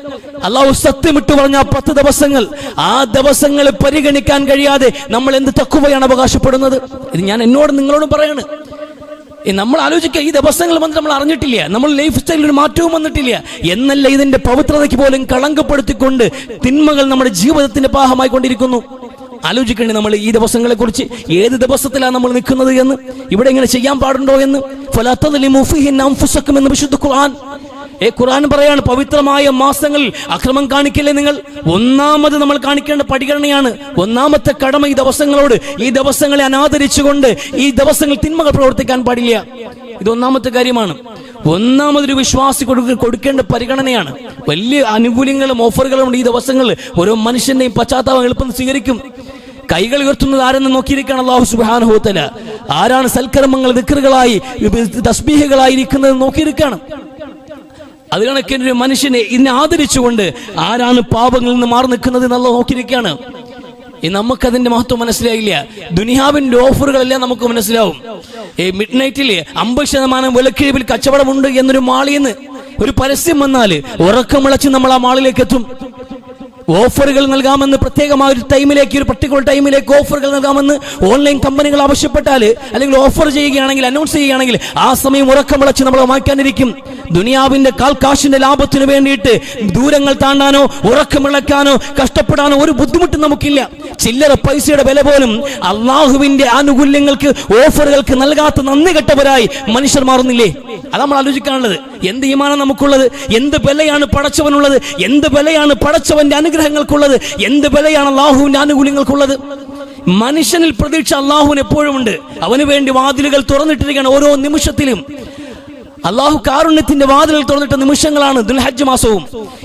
അള്ളാഹു സത്യമിട്ട് പറഞ്ഞ പത്ത് ദിവസങ്ങൾ. ആ ദിവസങ്ങൾ പരിഗണിക്കാൻ കഴിയാതെ നമ്മൾ എന്ത് തക്കുവയാണ് അവകാശപ്പെടുന്നത്? ഇത് ഞാൻ എന്നോട് നിങ്ങളോട് പറയാണ്. നമ്മൾ ആലോചിക്കുക ഈ ദിവസങ്ങൾ വന്നിട്ട് നമ്മൾ അറിഞ്ഞിട്ടില്ല. നമ്മൾ ലൈഫ് സ്റ്റൈലിൽ ഒരു മാറ്റവും വന്നിട്ടില്ല. എന്നല്ല ഇതിന്റെ പവിത്രതയ്ക്ക് പോലും കളങ്കപ്പെടുത്തിക്കൊണ്ട് തിന്മകൾ നമ്മുടെ ജീവിതത്തിന്റെ പാഹമായി കൊണ്ടിരിക്കുന്നു. ആലോചിക്കേണ്ടി നമ്മൾ ഈ ദിവസങ്ങളെ കുറിച്ച് ഏത് ദിവസത്തിലാണ് നമ്മൾ നിൽക്കുന്നത് എന്ന് ഇവിടെ ഇങ്ങനെ ചെയ്യാൻ പാടുണ്ടോ എന്ന്? എന്ന് വിശുദ്ധ ഖുർആൻ ഏ ഖുർആൻ പറയാണ് പവിത്രമായ മാസങ്ങളിൽ അക്രമം കാണിക്കില്ലേ നിങ്ങൾ? ഒന്നാമത് നമ്മൾ കാണിക്കേണ്ട പരിഗണനയാണ് ഒന്നാമത്തെ കടമ ഈ ദിവസങ്ങളോട് ഈ ദിവസങ്ങളെ അനാദരിച്ചുകൊണ്ട് ഈ ദിവസങ്ങൾ തിന്മകൾ പ്രവർത്തിക്കാൻ പാടില്ല. ഇത് ഒന്നാമത്തെ കാര്യമാണ്. ഒന്നാമതൊരു വിശ്വാസി കൊടുക്ക- കൊടുക്കേണ്ട പരിഗണനയാണ്. വലിയ ആനുകൂല്യങ്ങളും ഓഫറുകളും ഈ ദിവസങ്ങളിൽ. ഓരോ മനുഷ്യന്റെയും പശ്ചാത്താപം എളുപ്പം സ്വീകരിക്കും. കൈകൾ ഉയർത്തുന്നത് ആരെന്ന് നോക്കിയിരിക്കുകയാണ് അള്ളാഹു സുബാനുഭവത്തല ആരാണ് സൽക്കർമ്മങ്ങൾ ദിക്കറുകളായി തസ്ബീഹകളായിരിക്കുന്നത് നോക്കിയിരിക്കുകയാണ്. അത് കണക്കിന് ഒരു മനുഷ്യനെ ഇന്നെ ആദരിച്ചുകൊണ്ട് ആരാണ് പാപങ്ങളിൽ നിന്ന് മാറി നിൽക്കുന്നത് എന്നുള്ള നോക്കിയിരിക്കുകയാണ്. നമുക്കതിന്റെ മഹത്വം മനസ്സിലായില്ല. ദുനിയാവിന്റെ ഓഫറുകളെല്ലാം നമുക്ക് മനസ്സിലാവും. ഈ മിഡ് നൈറ്റിൽ അമ്പത് ശതമാനം വിലക്കിഴിവിൽ കച്ചവടമുണ്ട് എന്നൊരു മാളിന്ന് ഒരു പരസ്യം വന്നാൽ ഉറക്കമിളച്ച് നമ്മൾ ആ മാളിലേക്ക് എത്തും. ഓഫറുകൾ നൽകാമെന്ന് പ്രത്യേകമായ ഒരു ടൈമിലേക്ക് ഒരു പർട്ടിക്കുലർ ടൈമിലേക്ക് ഓഫറുകൾ നൽകാമെന്ന് ഓൺലൈൻ കമ്പനികൾ ആവശ്യപ്പെട്ടാൽ അല്ലെങ്കിൽ ഓഫർ ചെയ്യുകയാണെങ്കിൽ അനൗൺസ് ചെയ്യുകയാണെങ്കിൽ ആ സമയം ഉറക്കം വിളച്ച് നമ്മൾ വാങ്ങിക്കാനിരിക്കും ദുനിയാവിന്റെ കാൽക്കാശിന്റെ ലാഭത്തിന് വേണ്ടിയിട്ട് ദൂരങ്ങൾ താണ്ടാനോ ഉറക്കം വിളക്കാനോ കഷ്ടപ്പെടാനോ ഒരു ബുദ്ധിമുട്ടും നമുക്കില്ല. ചില്ലറ പൈസയുടെ വില പോലും അള്ളാഹുവിന്റെ ആനുകൂല്യങ്ങൾക്ക് ഓഫറുകൾക്ക് നൽകാത്ത നന്ദി കെട്ടവരായി മനുഷ്യർ മാറുന്നില്ലേ? അത് നമ്മൾ ആലോചിക്കാനുള്ളത്. എന്ത് ഈമാനം നമുക്കുള്ളത്? എന്ത് വിലയാണ് പടച്ചവനുള്ളത്? എന്ത് വിലയാണ് പടച്ചവന്റെ അനുഗ്രഹങ്ങൾക്കുള്ളത്? എന്ത് വിലയാണ് അള്ളാഹുവിന്റെ ആനുകൂല്യങ്ങൾക്കുള്ളത്? മനുഷ്യനിൽ പ്രതീക്ഷ അള്ളാഹുവിന് എപ്പോഴും ഉണ്ട് അവന് വേണ്ടി വാതിലുകൾ തുറന്നിട്ടിരിക്കുകയാണ് ഓരോ നിമിഷത്തിലും. അള്ളാഹു കാരുണ്യത്തിന്റെ വാതിൽ തുറന്നിട്ട നിമിഷങ്ങളാണ് ദുൽഹജ്ജ് മാസവും.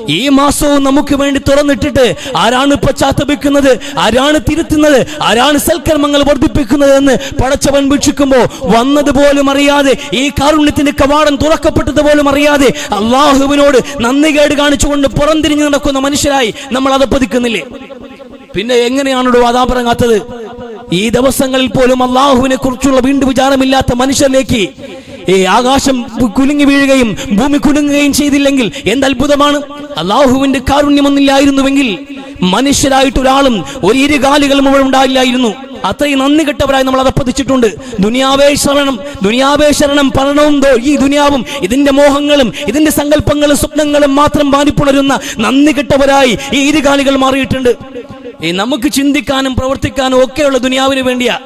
ഈ മാസവും നമുക്ക് വേണ്ടി തുറന്നിട്ടിട്ട് ആരാണ് പശ്ചാത്തപിക്കുന്നത് ആരാണ് തിരുത്തുന്നത് ആരാണ് സൽക്കർമ്മങ്ങൾ വർദ്ധിപ്പിക്കുന്നത് എന്ന് പടച്ചവൻ വീക്ഷിക്കുമ്പോൾ വന്നതുപോലും അറിയാതെ ഈ കാരുണ്യത്തിന്റെ കവാടം തുറക്കപ്പെട്ടത് പോലും അറിയാതെ അള്ളാഹുവിനോട് നന്ദി കേട് കാണിച്ചുകൊണ്ട് പുറംതിരിഞ്ഞു നടക്കുന്ന മനുഷ്യരായി നമ്മൾ അത് പതിക്കുന്നില്ലേ? പിന്നെ എങ്ങനെയാണോ അതാപറങ്ങാത്തത് ഈ ദിവസങ്ങളിൽ പോലും അള്ളാഹുവിനെ കുറിച്ചുള്ള വീണ്ടും വിചാരമില്ലാത്ത മനുഷ്യരിലേക്ക് ഈ ആകാശം കുലുങ്ങി വീഴുകയും ഭൂമി കുലുങ്ങുകയും ചെയ്തില്ലെങ്കിൽ എന്ത് അത്ഭുതമാണ്? അള്ളാഹുവിന്റെ കാരുണ്യമൊന്നില്ലായിരുന്നുവെങ്കിൽ മനുഷ്യരായിട്ട് ഒരാളും ഒരു ഇരുകാലുകൾ മുഴുവൻ ഉണ്ടായില്ലായിരുന്നു. അത്രയും നന്ദി കെട്ടവരായി നമ്മൾ അതപ്പതിച്ചിട്ടുണ്ട് ദുനിയാവേ ശരണം ദുനിയാവേ ശരണം പരണവും ഈ ദുനിയാവും ഇതിന്റെ മോഹങ്ങളും ഇതിന്റെ സങ്കല്പങ്ങളും സ്വപ്നങ്ങളും മാത്രം ബാധിപ്പുണരുന്ന നന്ദി കെട്ടവരായി ഈ ഇരുകാലികൾ മാറിയിട്ടുണ്ട്. ഈ നമുക്ക് ചിന്തിക്കാനും പ്രവർത്തിക്കാനും ഒക്കെയുള്ള ദുനിയാവിന് വേണ്ടിയാ.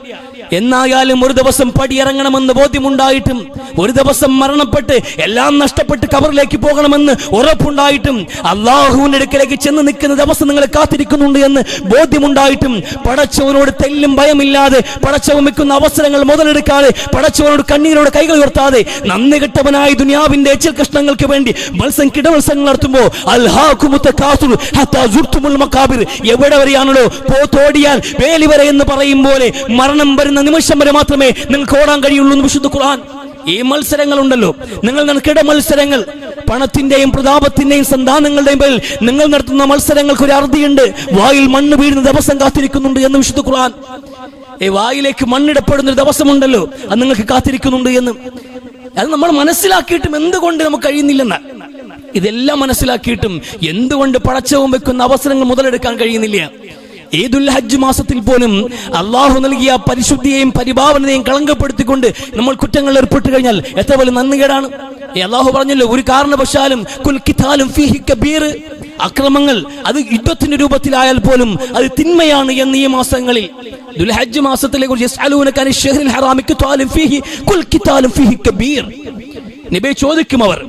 എന്നായാലും ഒരു ദിവസം പടിയിറങ്ങണമെന്ന് ബോധ്യമുണ്ടായിട്ടും ഒരു ദിവസം മരണപ്പെട്ട് എല്ലാം നഷ്ടപ്പെട്ട് കബറിലേക്ക് പോകണമെന്ന് ഉറപ്പുണ്ടായിട്ടും അള്ളാഹുവിന്റെ അടുക്കലേക്ക് ചെന്ന് നിൽക്കുന്ന ദിവസം നിങ്ങൾ കാത്തിരിക്കുന്നുണ്ട് എന്ന് ബോധ്യമുണ്ടായിട്ടും പടച്ചവനോട് തെല്ലും ഭയമില്ലാതെ പടച്ചവൻ വെക്കുന്ന അവസരങ്ങൾ മുതലെടുക്കാതെ പടച്ചവനോട് കണ്ണീരോട് കൈകൾ ഉയർത്താതെ നന്ദി കെട്ടവനായ ദുനിയാവിന്റെ എച്ചിൽ കഷ്ണങ്ങൾക്ക് വേണ്ടി മത്സം കിടമത്സരങ്ങൾ നടത്തുമ്പോൾ എവിടെ വരെയാണല്ലോ? പോത്തോടിയാൽ വേലി വരെ എന്ന് പറയും പോലെ മരണം വരുന്ന നിമിഷം വരെ മാത്രമേ നിങ്ങൾക്ക് ഓടാൻ കഴിയുള്ളൂ എന്ന് വിശുദ്ധ ഖുർആൻ. ഈ മത്സരങ്ങൾ ഉണ്ടല്ലോ നിങ്ങൾ നടക്കിട മത്സരങ്ങൾ. പണത്തിന്റെയും പ്രതാപത്തിന്റെയും സന്താനങ്ങളുടെയും പേരിൽ നിങ്ങൾ നടത്തുന്ന മത്സരങ്ങൾക്ക് ഒരു അറുതിയുണ്ട്. വായിൽ മണ്ണ് വീഴുന്ന ദിവസം കാത്തിരിക്കുന്നുണ്ട് എന്ന് വിശുദ്ധ ഖുർആൻ. ഈ വായിലേക്ക് മണ്ണിടപ്പെടുന്ന ഒരു ദിവസമുണ്ടല്ലോ. അത് നിങ്ങൾക്ക് കാത്തിരിക്കുന്നുണ്ട് എന്ന്. അത് നമ്മൾ മനസ്സിലാക്കിയിട്ടും എന്തുകൊണ്ട് നമുക്ക് കഴിയുന്നില്ലെന്ന്. ഇതെല്ലാം മനസ്സിലാക്കിയിട്ടും എന്തുകൊണ്ട് പടച്ചവും വെക്കുന്ന അവസരങ്ങൾ മുതലെടുക്കാൻ കഴിയുന്നില്ല. ഈദുൽ ഹജ്ജ് മാസത്തിൽ പോലും അള്ളാഹു നൽകിയ പരിശുദ്ധിയെയും പരിഭാവനതയും കളങ്കപ്പെടുത്തിക്കൊണ്ട് നമ്മൾ കുറ്റങ്ങൾ ഏർപ്പെട്ട് കഴിഞ്ഞാൽ എത്ര വലിയ നന്ദികേടാണ്? അള്ളാഹു പറഞ്ഞല്ലോ ഒരു കാരണവശാലും ഫീഹി കബീർ. അക്രമങ്ങൾ അത് യുദ്ധത്തിന്റെ രൂപത്തിലായാൽ പോലും അത് തിന്മയാണ് എന്ന് ഈ മാസങ്ങളിൽ. ദുൽഹജ്ജ് മാസത്തിലെ കുറിച്ച് ഫീഹി ഫീഹി കബീർ. നബി ചോദിക്കും അവർ.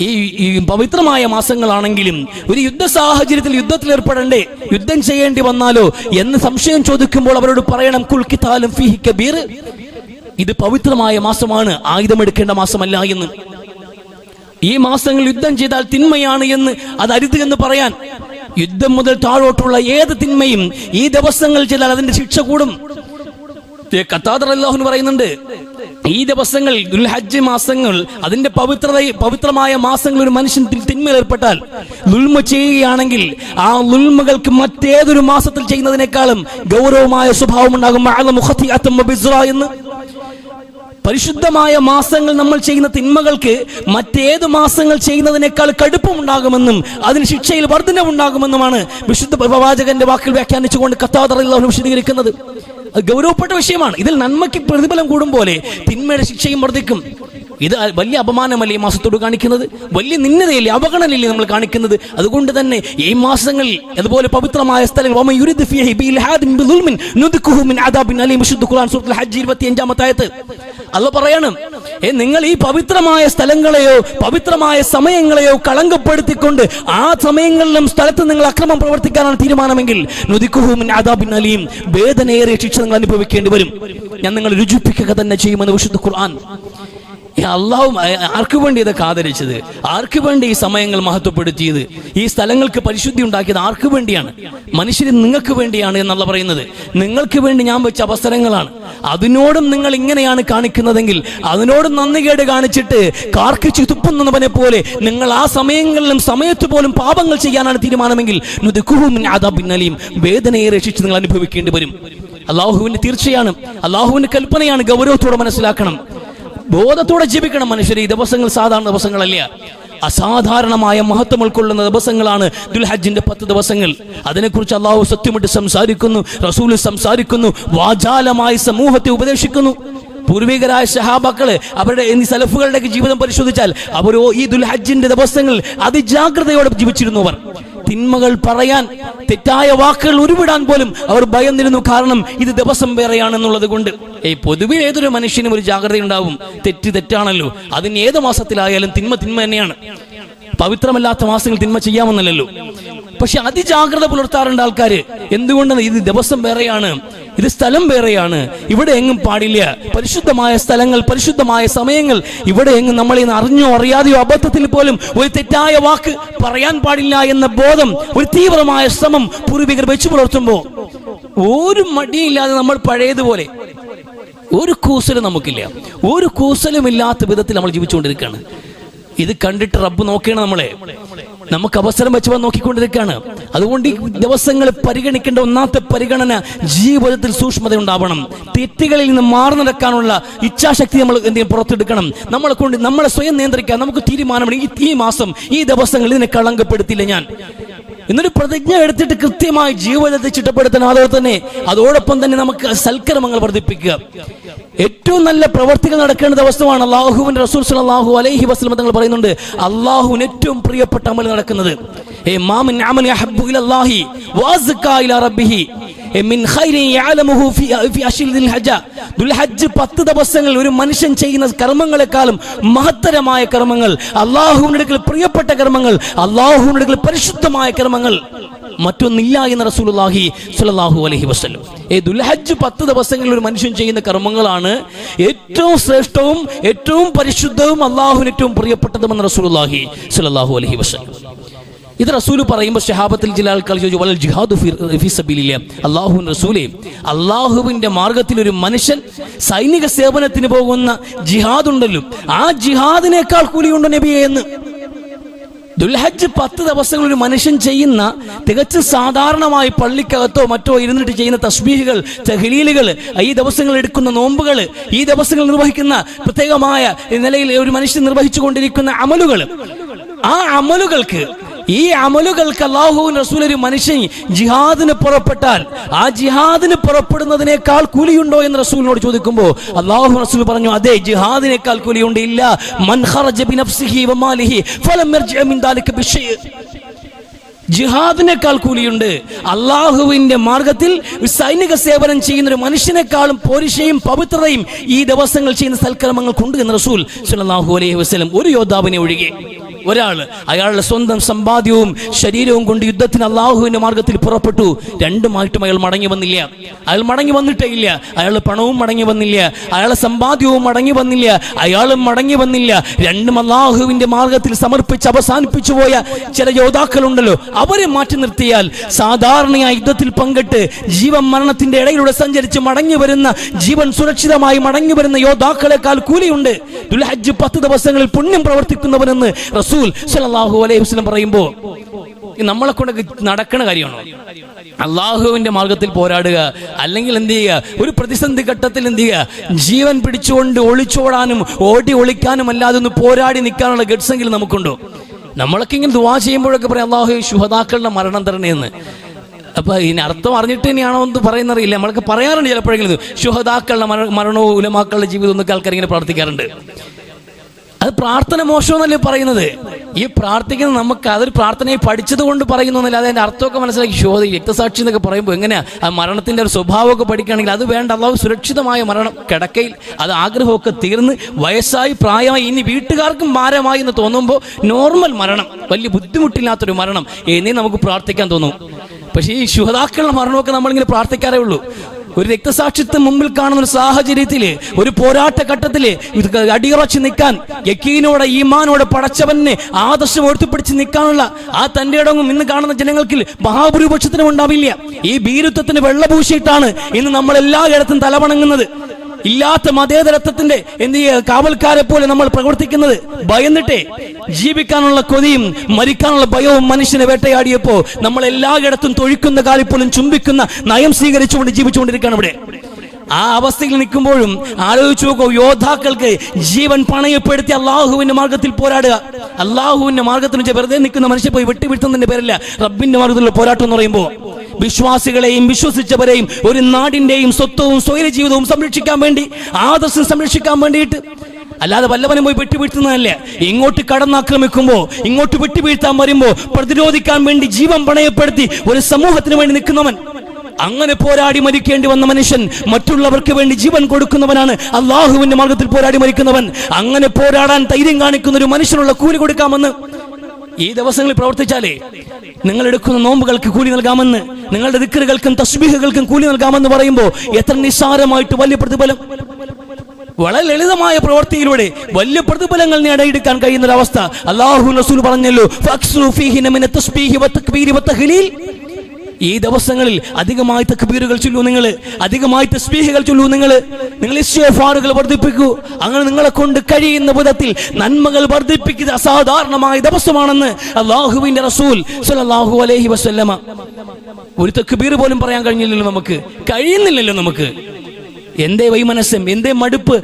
ഈ പവിത്രമായ മാസങ്ങളാണെങ്കിലും ഒരു യുദ്ധ സാഹചര്യത്തിൽ യുദ്ധത്തിൽ ഏർപ്പെടണ്ടേ? യുദ്ധം ചെയ്യേണ്ടി വന്നാലോ? എന്ന് സംശയം ചോദിക്കുമ്പോൾ അവരോട് പറയണം കുൽക്കിത്താലും ഫീഹി കബീർ. ഇത് പവിത്രമായ മാസമാണ് ആയുധമെടുക്കേണ്ട മാസമല്ല എന്ന്. ഈ മാസങ്ങൾ യുദ്ധം ചെയ്താൽ തിന്മയാണ് എന്ന് അത് അരുത് എന്ന് പറയാൻ. യുദ്ധം മുതൽ താഴോട്ടുള്ള ഏത് തിന്മയും ഈ ദിവസങ്ങൾ ചെയ്താൽ അതിന്റെ ശിക്ഷ കൂടും. കത്താദർ അല്ലാഹുൻ പറയുന്നുണ്ട് ഈ ദിവസങ്ങൾ ദുൽഹജ്ജ് മാസങ്ങൾ അതിന്റെ പവിത്രത പവിത്രമായ മാസങ്ങൾ ഒരു മനുഷ്യൻ തിന്മയിലേർപ്പെട്ടാൽ ലുൽമ ചെയ്യുകയാണെങ്കിൽ ആ ലുൽമകൾക്ക് മറ്റേതൊരു മാസത്തിൽ ചെയ്യുന്നതിനേക്കാളും ഗൗരവമായ സ്വഭാവം ഉണ്ടാകും. എന്ന്. പരിശുദ്ധമായ മാസങ്ങൾ നമ്മൾ ചെയ്യുന്ന തിന്മകൾക്ക് മറ്റേത് മാസങ്ങൾ ചെയ്യുന്നതിനേക്കാൾ കടുപ്പമുണ്ടാകുമെന്നും അതിന് ശിക്ഷയിൽ വർധനവുണ്ടാകുമെന്നുമാണ് വിശുദ്ധ പ്രവാചകന്റെ വാക്കിൽ വ്യാഖ്യാനിച്ചുകൊണ്ട് കത്താതറിയുള്ള വിശദീകരിക്കുന്നത്. ഗൗരവപ്പെട്ട വിഷയമാണ്. ഇതിൽ നന്മയ്ക്ക് പ്രതിഫലം കൂടും പോലെ തിന്മയുടെ ശിക്ഷയും വർദ്ധിക്കും. ഇത് വലിയ അപമാനമല്ലേ ഈ മാസത്തോട് കാണിക്കുന്നത്? വലിയ നിന്നതയല്ലേ അവഗണനയല്ലേ നമ്മൾ കാണിക്കുന്നത്? അതുകൊണ്ട് തന്നെ ഈ മാസങ്ങളിൽ അതുപോലെ പവിത്രമായ സ്ഥലങ്ങൾ വമൻ യുരിദ് ഫീഹി ബിൽഹാദിൻ ബിദുൽമിൻ നുദ്ഖുഹു മിൻ അദാബിൻ അലീം വിശുദ്ധ ഖുർആൻ സൂറത്തുൽ ഹജ്ജ് 25 ആയത്ത് അല്ല പറയണം നിങ്ങൾ ഈ പവിത്രമായ സ്ഥലങ്ങളെയോ പവിത്രമായ സമയങ്ങളെയോ കളങ്കപ്പെടുത്തിക്കൊണ്ട് ആ സമയങ്ങളിലും സ്ഥലത്ത് നിങ്ങൾ അക്രമം പ്രവർത്തിക്കാനാണ് തീരുമാനമെങ്കിൽ നുദിക്കുഹുമിൻ അദാബിൻ അലീം വേദനയേറിയ ശിക്ഷ നിങ്ങൾ അനുഭവിക്കേണ്ടി വരും. ഞാൻ നിങ്ങൾ രുചിപ്പിക്കുക തന്നെ ചെയ്യുമെന്ന് വിശുദ്ധ ഖുർആൻ അള്ളാഹു ആർക്ക് വേണ്ടി ഇതൊക്കെ ആദരിച്ചത് ആർക്ക് വേണ്ടി ഈ സമയങ്ങൾ മഹത്വപ്പെടുത്തിയത്? ഈ സ്ഥലങ്ങൾക്ക് പരിശുദ്ധി ഉണ്ടാക്കിയത് ആർക്ക് വേണ്ടിയാണ്? മനുഷ്യന് നിങ്ങൾക്ക് വേണ്ടിയാണ് എന്നുള്ള പറയുന്നത്. നിങ്ങൾക്ക് വേണ്ടി ഞാൻ വെച്ച അവസരങ്ങളാണ്. അതിനോടും നിങ്ങൾ ഇങ്ങനെയാണ് കാണിക്കുന്നതെങ്കിൽ അതിനോടും നന്ദികേട് കാണിച്ചിട്ട് കാർക്ക് തുപ്പുന്നവനെ പോലെ നിങ്ങൾ ആ സമയങ്ങളിലും സമയത്ത് പോലും പാപങ്ങൾ ചെയ്യാനാണ് തീരുമാനമെങ്കിൽ പിന്നലിയും വേദനയെ രക്ഷിച്ച് നിങ്ങൾ അനുഭവിക്കേണ്ടി വരും. അള്ളാഹുവിന്റെ തീർച്ചയാണ്. അള്ളാഹുവിന്റെ കൽപ്പനയാണ് ഗൗരവത്തോടെ മനസ്സിലാക്കണം. ബോധത്തോടെ ജീവിക്കണം മനുഷ്യർ ഈ ദിവസങ്ങൾ സാധാരണ ദിവസങ്ങളല്ല. അസാധാരണമായ മഹത്വം ഉൾക്കൊള്ളുന്ന ദിവസങ്ങളാണ് ദുൽഹജ്ജിന്റെ പത്ത് ദിവസങ്ങൾ. അതിനെക്കുറിച്ച് അള്ളാഹു സത്യമിട്ട് സംസാരിക്കുന്നു റസൂൽ സംസാരിക്കുന്നു വാചാലമായി സമൂഹത്തെ ഉപദേശിക്കുന്നു. പൂർവികരായ ഷഹാബാക്കൾ അവരുടെ എന്നീ സലഫുകളുടെ ജീവിതം പരിശോധിച്ചാൽ അവരോ ഈ ദുൽഹജ്ജിന്റെ ദിവസങ്ങളിൽ അതിജാഗ്രതയോടെ ജീവിച്ചിരുന്നു അവർ തിന്മകൾ പറയാൻ തെറ്റായ വാക്കുകൾ ഉരുവിടാൻ പോലും അവർ ഭയന്നിരുന്നു. കാരണം ഇത് ദിവസം വേറെയാണെന്നുള്ളത് കൊണ്ട്. ഏയ് പൊതുവെ ഏതൊരു മനുഷ്യനും ഒരു ജാഗ്രത ഉണ്ടാവും. തെറ്റ് തെറ്റാണല്ലോ. അതിന് ഏത് മാസത്തിലായാലും തിന്മ തിന്മ തന്നെയാണ്. പവിത്രമല്ലാത്ത മാസങ്ങൾ തിന്മ ചെയ്യാമെന്നല്ലോ പക്ഷെ അതിജാഗ്രത പുലർത്താറുണ്ട് ആൾക്കാർ എന്തുകൊണ്ടാണ്? ഇത് ദിവസം വേറെയാണ്. ഇത് സ്ഥലം വേറെയാണ്. ഇവിടെ എങ്ങും പാടില്ല. പരിശുദ്ധമായ സ്ഥലങ്ങൾ പരിശുദ്ധമായ സമയങ്ങൾ. ഇവിടെ എങ്ങും നമ്മളെ ഇന്ന് അറിഞ്ഞോ അറിയാതെയോ അബദ്ധത്തിൽ പോലും ഒരു തെറ്റായ വാക്ക് പറയാൻ പാടില്ല എന്ന ബോധം ഒരു തീവ്രമായ ശ്രമം പൂർവികർ വെച്ചു പുലർത്തുമ്പോൾ ഒരു മടിയില്ലാതെ നമ്മൾ പഴയതുപോലെ ഒരു കൂസലും നമുക്കില്ല. ഒരു കൂസലും ഇല്ലാത്ത വിധത്തിൽ നമ്മൾ ജീവിച്ചുകൊണ്ടിരിക്കുകയാണ്. ഇത് കണ്ടിട്ട് റബ്ബ് നോക്കിയാണ് നമ്മളെ. നമുക്ക് അവസരം വെച്ച് നോക്കിക്കൊണ്ടിരിക്കുകയാണ്. അതുകൊണ്ട് ഈ ദിവസങ്ങൾ പരിഗണിക്കേണ്ട ഒന്നാമത്തെ പരിഗണന ജീവിതത്തിൽ സൂക്ഷ്മത ഉണ്ടാവണം തെറ്റുകളിൽ നിന്ന് മാറി നടക്കാനുള്ള ഇച്ഛാശക്തി നമ്മൾ എന്തെങ്കിലും പുറത്തെടുക്കണം. നമ്മളെ കൊണ്ട് നമ്മളെ സ്വയം നിയന്ത്രിക്കാൻ നമുക്ക് തീരുമാനമാണ് ഈ ഈ മാസം ഈ ദിവസങ്ങൾ ഇതിനെ കളങ്കപ്പെടുത്തില്ല ഞാൻ. എന്നൊരു പ്രതിജ്ഞ എടുത്തിട്ട് കൃത്യമായി ജീവിതത്തെ ചിട്ടപ്പെടുത്താൻ അതോടെ തന്നെ അതോടൊപ്പം തന്നെ നമുക്ക് സൽക്കർമ്മങ്ങൾ വർദ്ധിപ്പിക്കുക. ഏറ്റവും നല്ല പ്രവർത്തികൾ നടക്കേണ്ട ദിവസമാണ് അള്ളാഹുവിന്റെ റസൂൽ സല്ലല്ലാഹു അലൈഹി വസല്ലം തങ്ങൾ പറയുന്നുണ്ട് അള്ളാഹുവിന് ഏറ്റവും പ്രിയപ്പെട്ട അമൽ നടക്കുന്നത്.
ഒരു മനുഷ്യൻ ചെയ്യുന്ന കർമ്മങ്ങളെക്കാളും മഹത്തരമായ കർമ്മങ്ങൾ അള്ളാഹുവിനെ അടുക്കൽ പ്രിയപ്പെട്ട കർമ്മങ്ങൾ അള്ളാഹുവിനെ അടുക്കൽ പരിശുദ്ധമായ കർമ്മങ്ങൾ മറ്റൊന്നില്ല എന്ന് റസൂലുള്ളാഹി സ്വല്ലല്ലാഹു അലൈഹി വസല്ലം. ഏ ദുൽഹജ്ജ് പത്ത് ദിവസങ്ങളിൽ ഒരു മനുഷ്യൻ ചെയ്യുന്ന കർമ്മങ്ങളാണ് ഏറ്റവും ശ്രേഷ്ഠവും ഏറ്റവും പരിശുദ്ധവും അള്ളാഹുവിന് ഏറ്റവും പ്രിയപ്പെട്ടതുമെന്ന് റസൂലുള്ളാഹി സ്വല്ലല്ലാഹു അലൈഹി വസല്ലം. ഇത് റസൂൽ പറയുമ്പോൾ ഷഹാബത്തിൽ ചില ആൾക്കാർ ചോദിച്ചു വൽ ജിഹാദു ഫി- ഫി സബീലില്ല? അള്ളാഹുവിൻ റസൂലേ അള്ളാഹുവിന്റെ മാർഗത്തിൽ ഒരു മനുഷ്യൻ സൈനിക സേവനത്തിന് പോകുന്ന ജിഹാദ് ഉണ്ടല്ലോ. ആ ജിഹാദിനേക്കാൾ കൂലിയുണ്ടോ നബിയെ എന്ന്. ദുൽഹജ്ജ് പത്ത് ദിവസങ്ങൾ ഒരു മനുഷ്യൻ ചെയ്യുന്ന തികച്ചും സാധാരണമായി പള്ളിക്കകത്തോ മറ്റോ ഇരുന്നിട്ട് ചെയ്യുന്ന തസ്ബീഹുകൾ തഹ്ലീലുകൾ ഈ ദിവസങ്ങൾ എടുക്കുന്ന നോമ്പുകൾ ഈ ദിവസങ്ങൾ നിർവഹിക്കുന്ന പ്രത്യേകമായ നിലയിൽ ഒരു മനുഷ്യൻ നിർവഹിച്ചു കൊണ്ടിരിക്കുന്ന അമലുകൾ. ആ അമലുകൾക്ക് ഈ അമലുകൾക്ക് അള്ളാഹുവിൻ റസൂൽ ഒരു മനുഷ്യൻ ജിഹാദിന് പുറപ്പെട്ടാൽ ആ ജിഹാദിന് പുറപ്പെടുന്നതിനേക്കാൾ കൂലിയുണ്ടോ എന്ന് റസൂലിനോട് ചോദിക്കുമ്പോൾ അള്ളാഹു റസൂൽ പറഞ്ഞു അതെ ജിഹാദിനേക്കാൾ കൂലിയുണ്ട്. ഇല്ല. ജിഹാദിനേക്കാൾ കൂലിയുണ്ട്. അള്ളാഹുവിന്റെ മാർഗത്തിൽ സൈനിക സേവനം ചെയ്യുന്ന ഒരു മനുഷ്യനേക്കാളും പോരിശയും പവിത്രതയും ഈ ദിവസങ്ങൾ ചെയ്യുന്ന സൽക്കർമ്മങ്ങൾക്കുണ്ട് എന്ന് റസൂൽ അലൈഹി വസ്ലം ഒരു യോദ്ധാവിനെ ഒഴികെ. ഒരാൾ അയാളുടെ സ്വന്തം സമ്പാദ്യവും ശരീരവും കൊണ്ട് യുദ്ധത്തിന് അള്ളാഹുവിന്റെ മാർഗത്തിൽ പുറപ്പെട്ടു. രണ്ടുമായിട്ടും അയാൾ മടങ്ങി വന്നില്ല. അയാൾ മടങ്ങി വന്നിട്ടേ ഇല്ല. അയാൾ പണവും മടങ്ങി വന്നില്ല. അയാളെ സമ്പാദ്യവും മടങ്ങി വന്നില്ല. അയാളും മടങ്ങി വന്നില്ല. രണ്ടും അള്ളാഹുവിന്റെ മാർഗത്തിൽ സമർപ്പിച്ച് അവസാനിപ്പിച്ചു പോയ ചില യോദ്ധാക്കളുണ്ടല്ലോ. അവരെ മാറ്റി നിർത്തിയാൽ സാധാരണയായി യുദ്ധത്തിൽ പങ്കിട്ട് ജീവൻ മരണത്തിന്റെ ഇടയിലൂടെ സഞ്ചരിച്ച് മടങ്ങി വരുന്ന ജീവൻ സുരക്ഷിതമായി മടങ്ങി വരുന്ന യോദ്ധാക്കളെക്കാൾ കൂലിയുണ്ട്. ദുൽഹജ്ജ് പത്ത് ദിവസങ്ങളിൽ പുണ്യം പ്രവർത്തിക്കുന്നവനെന്ന് റസൂൽ സല്ലല്ലാഹു അലൈഹി വസല്ലം പറയുമ്പോൾ നമ്മളെ കൊണ്ട് നടക്കുന്ന കാര്യമാണോ? അള്ളാഹുവിന്റെ മാർഗത്തിൽ പോരാടുക അല്ലെങ്കിൽ എന്ത് ചെയ്യുക? ഒരു പ്രതിസന്ധി ഘട്ടത്തിൽ എന്ത് ചെയ്യുക? ജീവൻ പിടിച്ചുകൊണ്ട് ഒളിച്ചോടാനും ഓടി ഒളിക്കാനും അല്ലാതെ ഒന്ന് പോരാടി നിൽക്കാനുള്ള ഗഡ്സെങ്കിലും നമുക്കുണ്ടോ? നമ്മളൊക്കെ ഇങ്ങനെ ദുവാ ചെയ്യുമ്പോഴൊക്കെ പറയാം അള്ളാഹു ശുഹതാക്കളുടെ മരണം തരണേന്ന്. അപ്പൊ ഇതിന് അർത്ഥം അറിഞ്ഞിട്ട് തന്നെയാണോ എന്ന് പറയുന്നറിയില്ല. നമ്മളൊക്കെ പറയാറുണ്ട് ചിലപ്പോഴെങ്കിലും ശുഹദാക്കളുടെ മരണവും ഉലമാക്കളുടെ ജീവിതം എന്നൊക്കെ ആൾക്കാർ ഇങ്ങനെ പ്രാർത്ഥിക്കാറുണ്ട്. അത് പ്രാർത്ഥന മോശമെന്നല്ലേ പറയുന്നത്? ഈ പ്രാർത്ഥിക്കുന്നത് നമുക്ക് അതൊരു പ്രാർത്ഥനയെ പഠിച്ചത് കൊണ്ട് പറയുന്നതല്ല അതിന്റെ അർത്ഥമൊക്കെ മനസ്സിലാക്കി. ശോധ രക്തസാക്ഷി എന്നൊക്കെ പറയുമ്പോൾ എങ്ങനെയാ? ആ ഒരു സ്വഭാവമൊക്കെ പഠിക്കുകയാണെങ്കിൽ അത് വേണ്ട അള്ളാഹു സുരക്ഷിതമായ മരണം. കിടക്കയിൽ അത് ആഗ്രഹമൊക്കെ തീർന്ന് വയസ്സായി പ്രായമായി ഇനി വീട്ടുകാർക്കും ഭാരമായി എന്ന് തോന്നുമ്പോൾ നോർമൽ മരണം വലിയ ബുദ്ധിമുട്ടില്ലാത്തൊരു മരണം എന്നേ നമുക്ക് പ്രാർത്ഥിക്കാൻ തോന്നും. പക്ഷേ ഈ ശുഹതാക്കളുടെ മരണമൊക്കെ നമ്മളിങ്ങനെ പ്രാർത്ഥിക്കാറേ ഉള്ളൂ. ഒരു രക്തസാക്ഷിത്വം മുമ്പിൽ കാണുന്ന ഒരു സാഹചര്യത്തിൽ ഒരു പോരാട്ട ഘട്ടത്തിൽ അടിയുറച്ച് നിൽക്കാൻ യക്കീനോടെ ഈമാനോടെ പടച്ചവനെ ആദർശം ഒഴുത്തിപ്പിടിച്ച് നിൽക്കാനുള്ള ആ തന്റെ ഇടങ്ങും ഇന്ന് കാണുന്ന ജനങ്ങൾക്ക് മഹാഭൂരിപക്ഷത്തിനും ഉണ്ടാവില്ല. ഈ ഭീരുത്വത്തിന് വെള്ളപൂശിയിട്ടാണ് ഇന്ന് നമ്മൾ എല്ലാ ഇടത്തും തലവണങ്ങുന്നത്. ഇല്ലാത്ത മതേതരത്വത്തിന്റെ എന്ത് കാവൽക്കാരെ പോലെ നമ്മൾ പ്രവർത്തിക്കുന്നത്? ഭയന്നിട്ടേ. ജീവിക്കാനുള്ള കൊതിയും മരിക്കാനുള്ള ഭയവും മനുഷ്യനെ വേട്ടയാടിയപ്പോ നമ്മൾ എല്ലായിടത്തും തൊഴിക്കുന്ന കാലിപ്പോലും ചുംബിക്കുന്ന നയം സ്വീകരിച്ചുകൊണ്ട് ജീവിച്ചുകൊണ്ടിരിക്കുകയാണ് ഇവിടെ. ആ അവസ്ഥയിൽ നിൽക്കുമ്പോഴും ആലോചിച്ചു നോക്കൂ യോദ്ധാക്കൾക്ക് ജീവൻ പണയപ്പെടുത്തി അള്ളാഹുവിന്റെ മാർഗത്തിൽ പോരാടുക. അള്ളാഹുവിന്റെ മാർഗത്തിൽ വെറുതെ നിൽക്കുന്ന മനുഷ്യ പോയി വെട്ടിവിട്ടുന്നതിന്റെ പേരല്ല റബ്ബിന്റെ മാർഗത്തിലുള്ള പോരാട്ടം എന്ന് പറയുമ്പോൾ. വിശ്വാസികളെയും വിശ്വസിച്ചവരെയും ഒരു നാടിന്റെയും സ്വത്വവും സ്വൈര ജീവിതവും സംരക്ഷിക്കാൻ വേണ്ടി ആദർശം സംരക്ഷിക്കാൻ വേണ്ടിയിട്ട്. അല്ലാതെ വല്ലവനും പോയി വെട്ടിവീഴ്ത്തുന്നതല്ലേ ഇങ്ങോട്ട് കടന്നാക്രമിക്കുമ്പോ ഇങ്ങോട്ട് വെട്ടിവീഴ്ത്താൻ വരുമ്പോ പ്രതിരോധിക്കാൻ വേണ്ടി ജീവൻ പണയപ്പെടുത്തി ഒരു സമൂഹത്തിന് വേണ്ടി നിൽക്കുന്നവൻ. അങ്ങനെ പോരാടി മരിക്കേണ്ടി വന്ന മനുഷ്യൻ മറ്റുള്ളവർക്ക് വേണ്ടി ജീവൻ കൊടുക്കുന്നവനാണ്. അള്ളാഹുവിന്റെ മാർഗത്തിൽ പോരാടി മരിക്കുന്നവൻ. അങ്ങനെ പോരാടാൻ ധൈര്യം കാണിക്കുന്ന ഒരു മനുഷ്യനുള്ള കൂലി കൊടുക്കാമെന്ന് ഈ ദിവസങ്ങളിൽ പ്രവർത്തിച്ചാലേ നിങ്ങൾ എടുക്കുന്ന നോമ്പുകൾക്ക് കൂലി നൽകാമെന്ന് നിങ്ങളുടെ ദിക്കറുകൾക്കും തസ്ബീഹുകൾക്കും കൂലി നൽകാമെന്ന് പറയുമ്പോൾ എത്ര നിസ്സാരമായിട്ട് വലിയ പ്രതിഫലം. വളരെ ലളിതമായ പ്രവൃത്തിയിലൂടെ വലിയ പ്രതിഫലങ്ങൾ നേടിയെടുക്കാൻ കഴിയുന്ന ഒരു അവസ്ഥ അള്ളാഹു റസൂൽ പറഞ്ഞല്ലോ ഈ ദിവസങ്ങളിൽ അധികമായി തക്ബീറുകൾ ചൊല്ലൂ നിങ്ങൾ അധികമായി തസ്ബീഹുകൾ ചൊല്ലൂ നിങ്ങൾ. നിങ്ങൾ ഇസ്തിഗ്ഫാറുകൾ വർദ്ധിപ്പിക്കൂ. അങ്ങനെ നിങ്ങളെ കൊണ്ട് കഴിയുന്ന വിധത്തിൽ നന്മകൾ വർദ്ധിപ്പിക്കുന്ന അസാധാരണമായ ദിവസമാണെന്ന് അള്ളാഹുവിന്റെ റസൂൽ സല്ലല്ലാഹു അലൈഹി വസല്ലമ. ഒരു തക്ബീർ പോലും പറയാൻ കഴിഞ്ഞില്ലല്ലോ നമുക്ക്. കഴിയുന്നില്ലല്ലോ നമുക്ക്. എന്തേ വൈമനസ്യം എന്തേ മടുപ്പ്?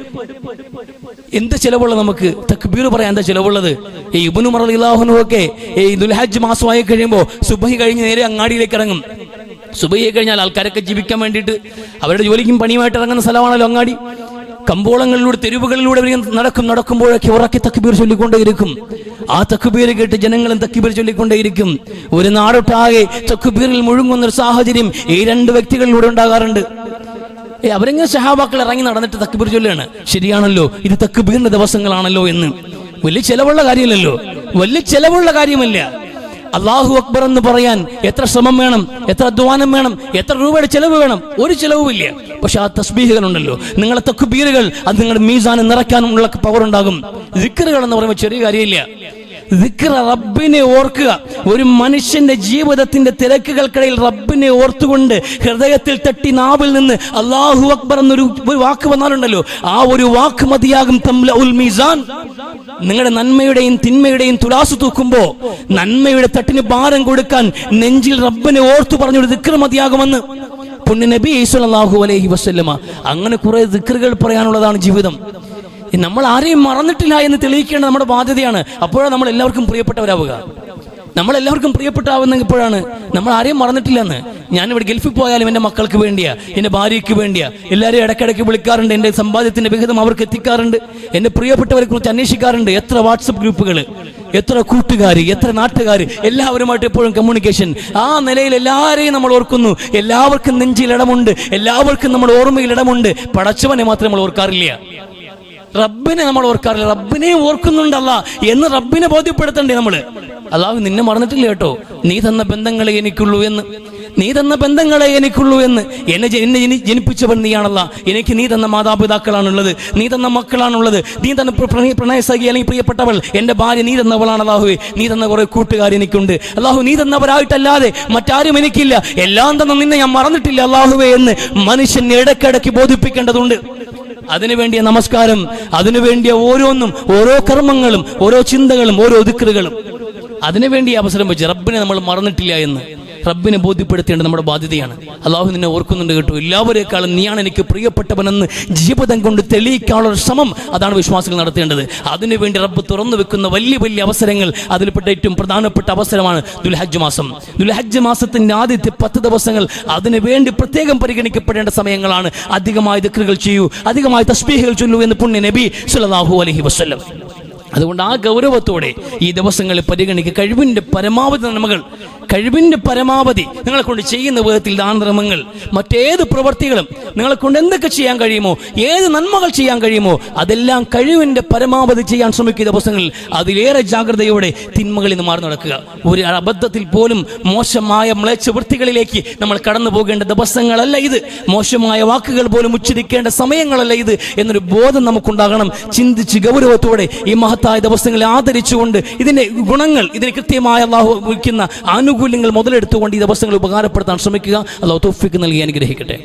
എന്ത് ചിലവുള്ള നമുക്ക്? തക്ബീർ പറയാൻ എന്താ ചിലവുള്ളത്? ഈ ഇബുനു മറിയാഹുനു ഒക്കെ ഈ ദുൽഹജ് മാസമായി കഴിയുമ്പോൾ സുബഹി കഴിഞ്ഞ് നേരെ അങ്ങാടിയിലേക്ക് ഇറങ്ങും. സുബഹിയെ കഴിഞ്ഞാൽ ആൾക്കാരൊക്കെ ജീവിക്കാൻ വേണ്ടിയിട്ട് അവരുടെ ജോലിക്കും പണിയുമായിട്ട് ഇറങ്ങുന്ന സ്ഥലമാണല്ലോ അങ്ങാടി. കമ്പോളങ്ങളിലൂടെ തെരുവുകളിലൂടെ നടക്കും നടക്കുമ്പോഴൊക്കെ ഉറക്കി തക്കുബീർ ചൊല്ലിക്കൊണ്ടേയിരിക്കും. ആ തക്കുബീർ കേട്ട് ജനങ്ങളും തക്കുബീർ ചൊല്ലിക്കൊണ്ടേയിരിക്കും. ഒരു നാടൊട്ടാകെ തക്കുബീറിൽ മുഴുങ്ങുന്ന ഒരു സാഹചര്യം ഈ രണ്ട് വ്യക്തികളിലൂടെ ഉണ്ടാകാറുണ്ട്. അവരെങ്ങനെ സഹാബാക്കൾ ഇറങ്ങി നടന്നിട്ട് തക്കുബീർ ചൊല്ലാണ് ശരിയാണല്ലോ ഇത് തക്കുബീറിന്റെ ദിവസങ്ങളാണല്ലോ എന്ന്. വലിയ ചെലവുള്ള കാര്യമല്ലല്ലോ. വലിയ ചെലവുള്ള കാര്യമല്ല. അള്ളാഹു അക്ബർ എന്ന് പറയാൻ എത്ര ശ്രമം വേണം എത്ര അധ്വാനം വേണം എത്ര രൂപയുടെ ചെലവ് വേണം? ഒരു ചെലവുമില്ല. പക്ഷെ ആ തസ്ബീഹുകൾ ഉണ്ടല്ലോ നിങ്ങളെ തക്കുബീറുകൾ അത് നിങ്ങളുടെ മീസാനെ നിറയ്ക്കാനുള്ള പവർ ഉണ്ടാകും. ദിക്കറുകൾ എന്ന് പറയുമ്പോൾ ചെറിയ കാര്യമില്ല. റബ്ബിനെ ഓർക്കുക. ഒരു മനുഷ്യന്റെ ജീവിതത്തിന്റെ തിരക്കുകൾക്കിടയിൽ റബ്ബിനെ ഓർത്തുകൊണ്ട് ഹൃദയത്തിൽ തട്ടി നാവിൽ നിന്ന് അള്ളാഹു അക്ബർ എന്നൊരു ഒരു വാക്ക് വന്നാലുണ്ടല്ലോ. ആ ഒരു വാക്ക് മതിയാകും തംല ഉൽ നിങ്ങളുടെ നന്മയുടെയും തിന്മയുടെയും തുലാസ് തൂക്കുമ്പോ നന്മയുടെ തട്ടിന് ഭാരം കൊടുക്കാൻ നെഞ്ചിൽ റബ്ബിനെ ഓർത്തു പറഞ്ഞൊരു ദിക്ര മതിയാകുമെന്ന് പുണ്യ നബി അലൈഹി വസ്ല്ലമ. അങ്ങനെ കുറെ ദിക്റുകൾ പറയാനുള്ളതാണ് ജീവിതം. നമ്മൾ ആരെയും മറന്നിട്ടില്ല എന്ന് തെളിയിക്കേണ്ടത് നമ്മുടെ ബാധ്യതയാണ്. അപ്പോഴാണ് നമ്മൾ എല്ലാവർക്കും പ്രിയപ്പെട്ടവരാവുക. നമ്മൾ എല്ലാവർക്കും പ്രിയപ്പെട്ടാവുന്ന ഇപ്പോഴാണ് നമ്മൾ ആരെയും മറന്നിട്ടില്ലെന്ന്. ഞാൻ ഇവിടെ ഗൾഫിൽ പോയാലും എന്റെ മക്കൾക്ക് വേണ്ടിയാ എന്റെ ഭാര്യയ്ക്ക് വേണ്ടിയാ എല്ലാവരെയും ഇടയ്ക്കിടയ്ക്ക് വിളിക്കാറുണ്ട്. എന്റെ സമ്പാദ്യത്തിന്റെ വിഹിതം അവർക്ക് എത്തിക്കാറുണ്ട്. എന്റെ പ്രിയപ്പെട്ടവരെ കുറിച്ച് അന്വേഷിക്കാറുണ്ട്. എത്ര വാട്സപ്പ് ഗ്രൂപ്പുകൾ എത്ര കൂട്ടുകാർ എത്ര നാട്ടുകാർ എല്ലാവരുമായിട്ട് എപ്പോഴും കമ്മ്യൂണിക്കേഷൻ ആ നിലയിൽ എല്ലാവരെയും നമ്മൾ ഓർക്കുന്നു. എല്ലാവർക്കും നെഞ്ചിൽ ഇടമുണ്ട്. എല്ലാവർക്കും നമ്മുടെ ഓർമ്മയിൽ ഇടമുണ്ട്. പടച്ചവനെ മാത്രം നമ്മൾ ഓർക്കാറില്ല. റബ്ബിനെ നമ്മൾ ഓർക്കാറില്ല. റബ്ബിനെ ഓർക്കുന്നുണ്ടല്ല എന്ന് റബ്ബിനെ ബോധ്യപ്പെടുത്തണ്ടേ നമ്മൾ. അല്ലാഹു നിന്നെ മറന്നിട്ടില്ല കേട്ടോ. നീ തന്ന ബന്ധങ്ങളെ എനിക്കുള്ളൂ എന്ന്. നീ തന്ന ബന്ധങ്ങളെ എനിക്കുള്ളൂ എന്ന്. എന്നെ എന്നെ ജനി- ജനിപ്പിച്ചവൻ നീയാണല്ല. എനിക്ക് നീ തന്ന മാതാപിതാക്കളാണുള്ളത്. നീ തന്ന മക്കളാണുള്ളത്. നീ തന്ന പ്ര- പ്രണയ പ്രണയസഖി അല്ലെങ്കിൽ പ്രിയപ്പെട്ടവൾ. എന്റെ ഭാര്യ നീ തന്നവളാണ് അല്ലാഹുവേ നീ തന്ന കുറേ കൂട്ടുകാർ എനിക്കുണ്ട്. അല്ലാഹു നീ തന്നവരായിട്ടല്ലാതെ മറ്റാരും എനിക്കില്ല. എല്ലാം തന്ന നിന്നെ ഞാൻ മറന്നിട്ടില്ല അല്ലാഹുവേ എന്ന് മനുഷ്യൻ ഇടയ്ക്കിടയ്ക്ക് ബോധിപ്പിക്കേണ്ടതുണ്ട്. അതിനു വേണ്ടിയ നമസ്കാരം അതിനു വേണ്ടിയ ഓരോന്നും ഓരോ കർമ്മങ്ങളും ഓരോ ചിന്തകളും ഓരോ ദിക്കറുകളും അതിനു വേണ്ടി അവസരം വെച്ച് റബ്ബിനെ നമ്മൾ മറന്നിട്ടില്ല എന്ന്. റബ്ബിനെ ബോധ്യപ്പെടുത്തേണ്ടത് നമ്മുടെ ബാധ്യതയാണ്. അള്ളാഹു നിന്നെ ഓർക്കുന്നുണ്ട് കേട്ടോ. എല്ലാവരേക്കാളും നീയാണ് എനിക്ക് പ്രിയപ്പെട്ടവനെന്ന് ജീവിതം കൊണ്ട് തെളിയിക്കാനുള്ള ശ്രമം അതാണ് വിശ്വാസികൾ നടത്തേണ്ടത്. അതിനുവേണ്ടി റബ്ബ് തുറന്നു വെക്കുന്ന വലിയ വലിയ അവസരങ്ങൾ അതിൽപ്പെട്ട ഏറ്റവും പ്രധാനപ്പെട്ട അവസരമാണ് ദുൽഹജ്ജ് മാസം. ദുൽഹജ്ജ് മാസത്തിന്റെ ആദ്യത്തെ പത്ത് ദിവസങ്ങൾ അതിനുവേണ്ടി പ്രത്യേകം പരിഗണിക്കപ്പെടേണ്ട സമയങ്ങളാണ്. അധികമായി ദിക്റുകൾ ചെയ്യൂ അധികമായി തസ്ബീഹുകൾ ചൊല്ലൂ എന്ന് പുണ്യ നബി സല്ലല്ലാഹു അലൈഹി വസല്ലം. അതുകൊണ്ട് ആ ഗൗരവത്തോടെ ഈ ദിവസങ്ങളിൽ പരിഗണിക്കുക. കഴിവിന്റെ പരമാവധി നന്മകൾ കഴിവിന്റെ പരമാവധി നിങ്ങളെ കൊണ്ട് ചെയ്യുന്ന വിധത്തിൽ ദാനധർമ്മങ്ങൾ മറ്റേത് പ്രവർത്തികളും നിങ്ങളെ കൊണ്ട് എന്തൊക്കെ ചെയ്യാൻ കഴിയുമോ ഏത് നന്മകൾ ചെയ്യാൻ കഴിയുമോ അതെല്ലാം കഴിവിന്റെ പരമാവധി ചെയ്യാൻ ശ്രമിക്കുന്ന ദിവസങ്ങളിൽ. അതിലേറെ ജാഗ്രതയോടെ തിന്മകളിൽ നിന്ന് മാറി നടക്കുക. ഒരു അബദ്ധത്തിൽ പോലും മോശമായ മ്ലേച്ച വൃത്തികളിലേക്ക് നമ്മൾ കടന്നു പോകേണ്ട ദിവസങ്ങളല്ല ഇത്. മോശമായ വാക്കുകൾ പോലും ഉച്ചരിക്കേണ്ട സമയങ്ങളല്ല ഇത് എന്നൊരു ബോധം നമുക്കുണ്ടാകണം. ചിന്തിച്ച് ഗൗരവത്തോടെ ഈ മഹത്തായ ദിവസങ്ങളെ ആദരിച്ചുകൊണ്ട് ഇതിന്റെ ഗുണങ്ങൾ ഇതിന് കൃത്യമായ അള്ളാഹു വയ്ക്കുന്ന ആനുകൂല്യങ്ങൾ മുതലെടുത്തുകൊണ്ട് ഈ ദിവസങ്ങൾ ഉപകാരപ്പെടുത്താൻ ശ്രമിക്കുക. അള്ളാഹു തോഫിക്ക് നൽകി അനുഗ്രഹിക്കട്ടെ.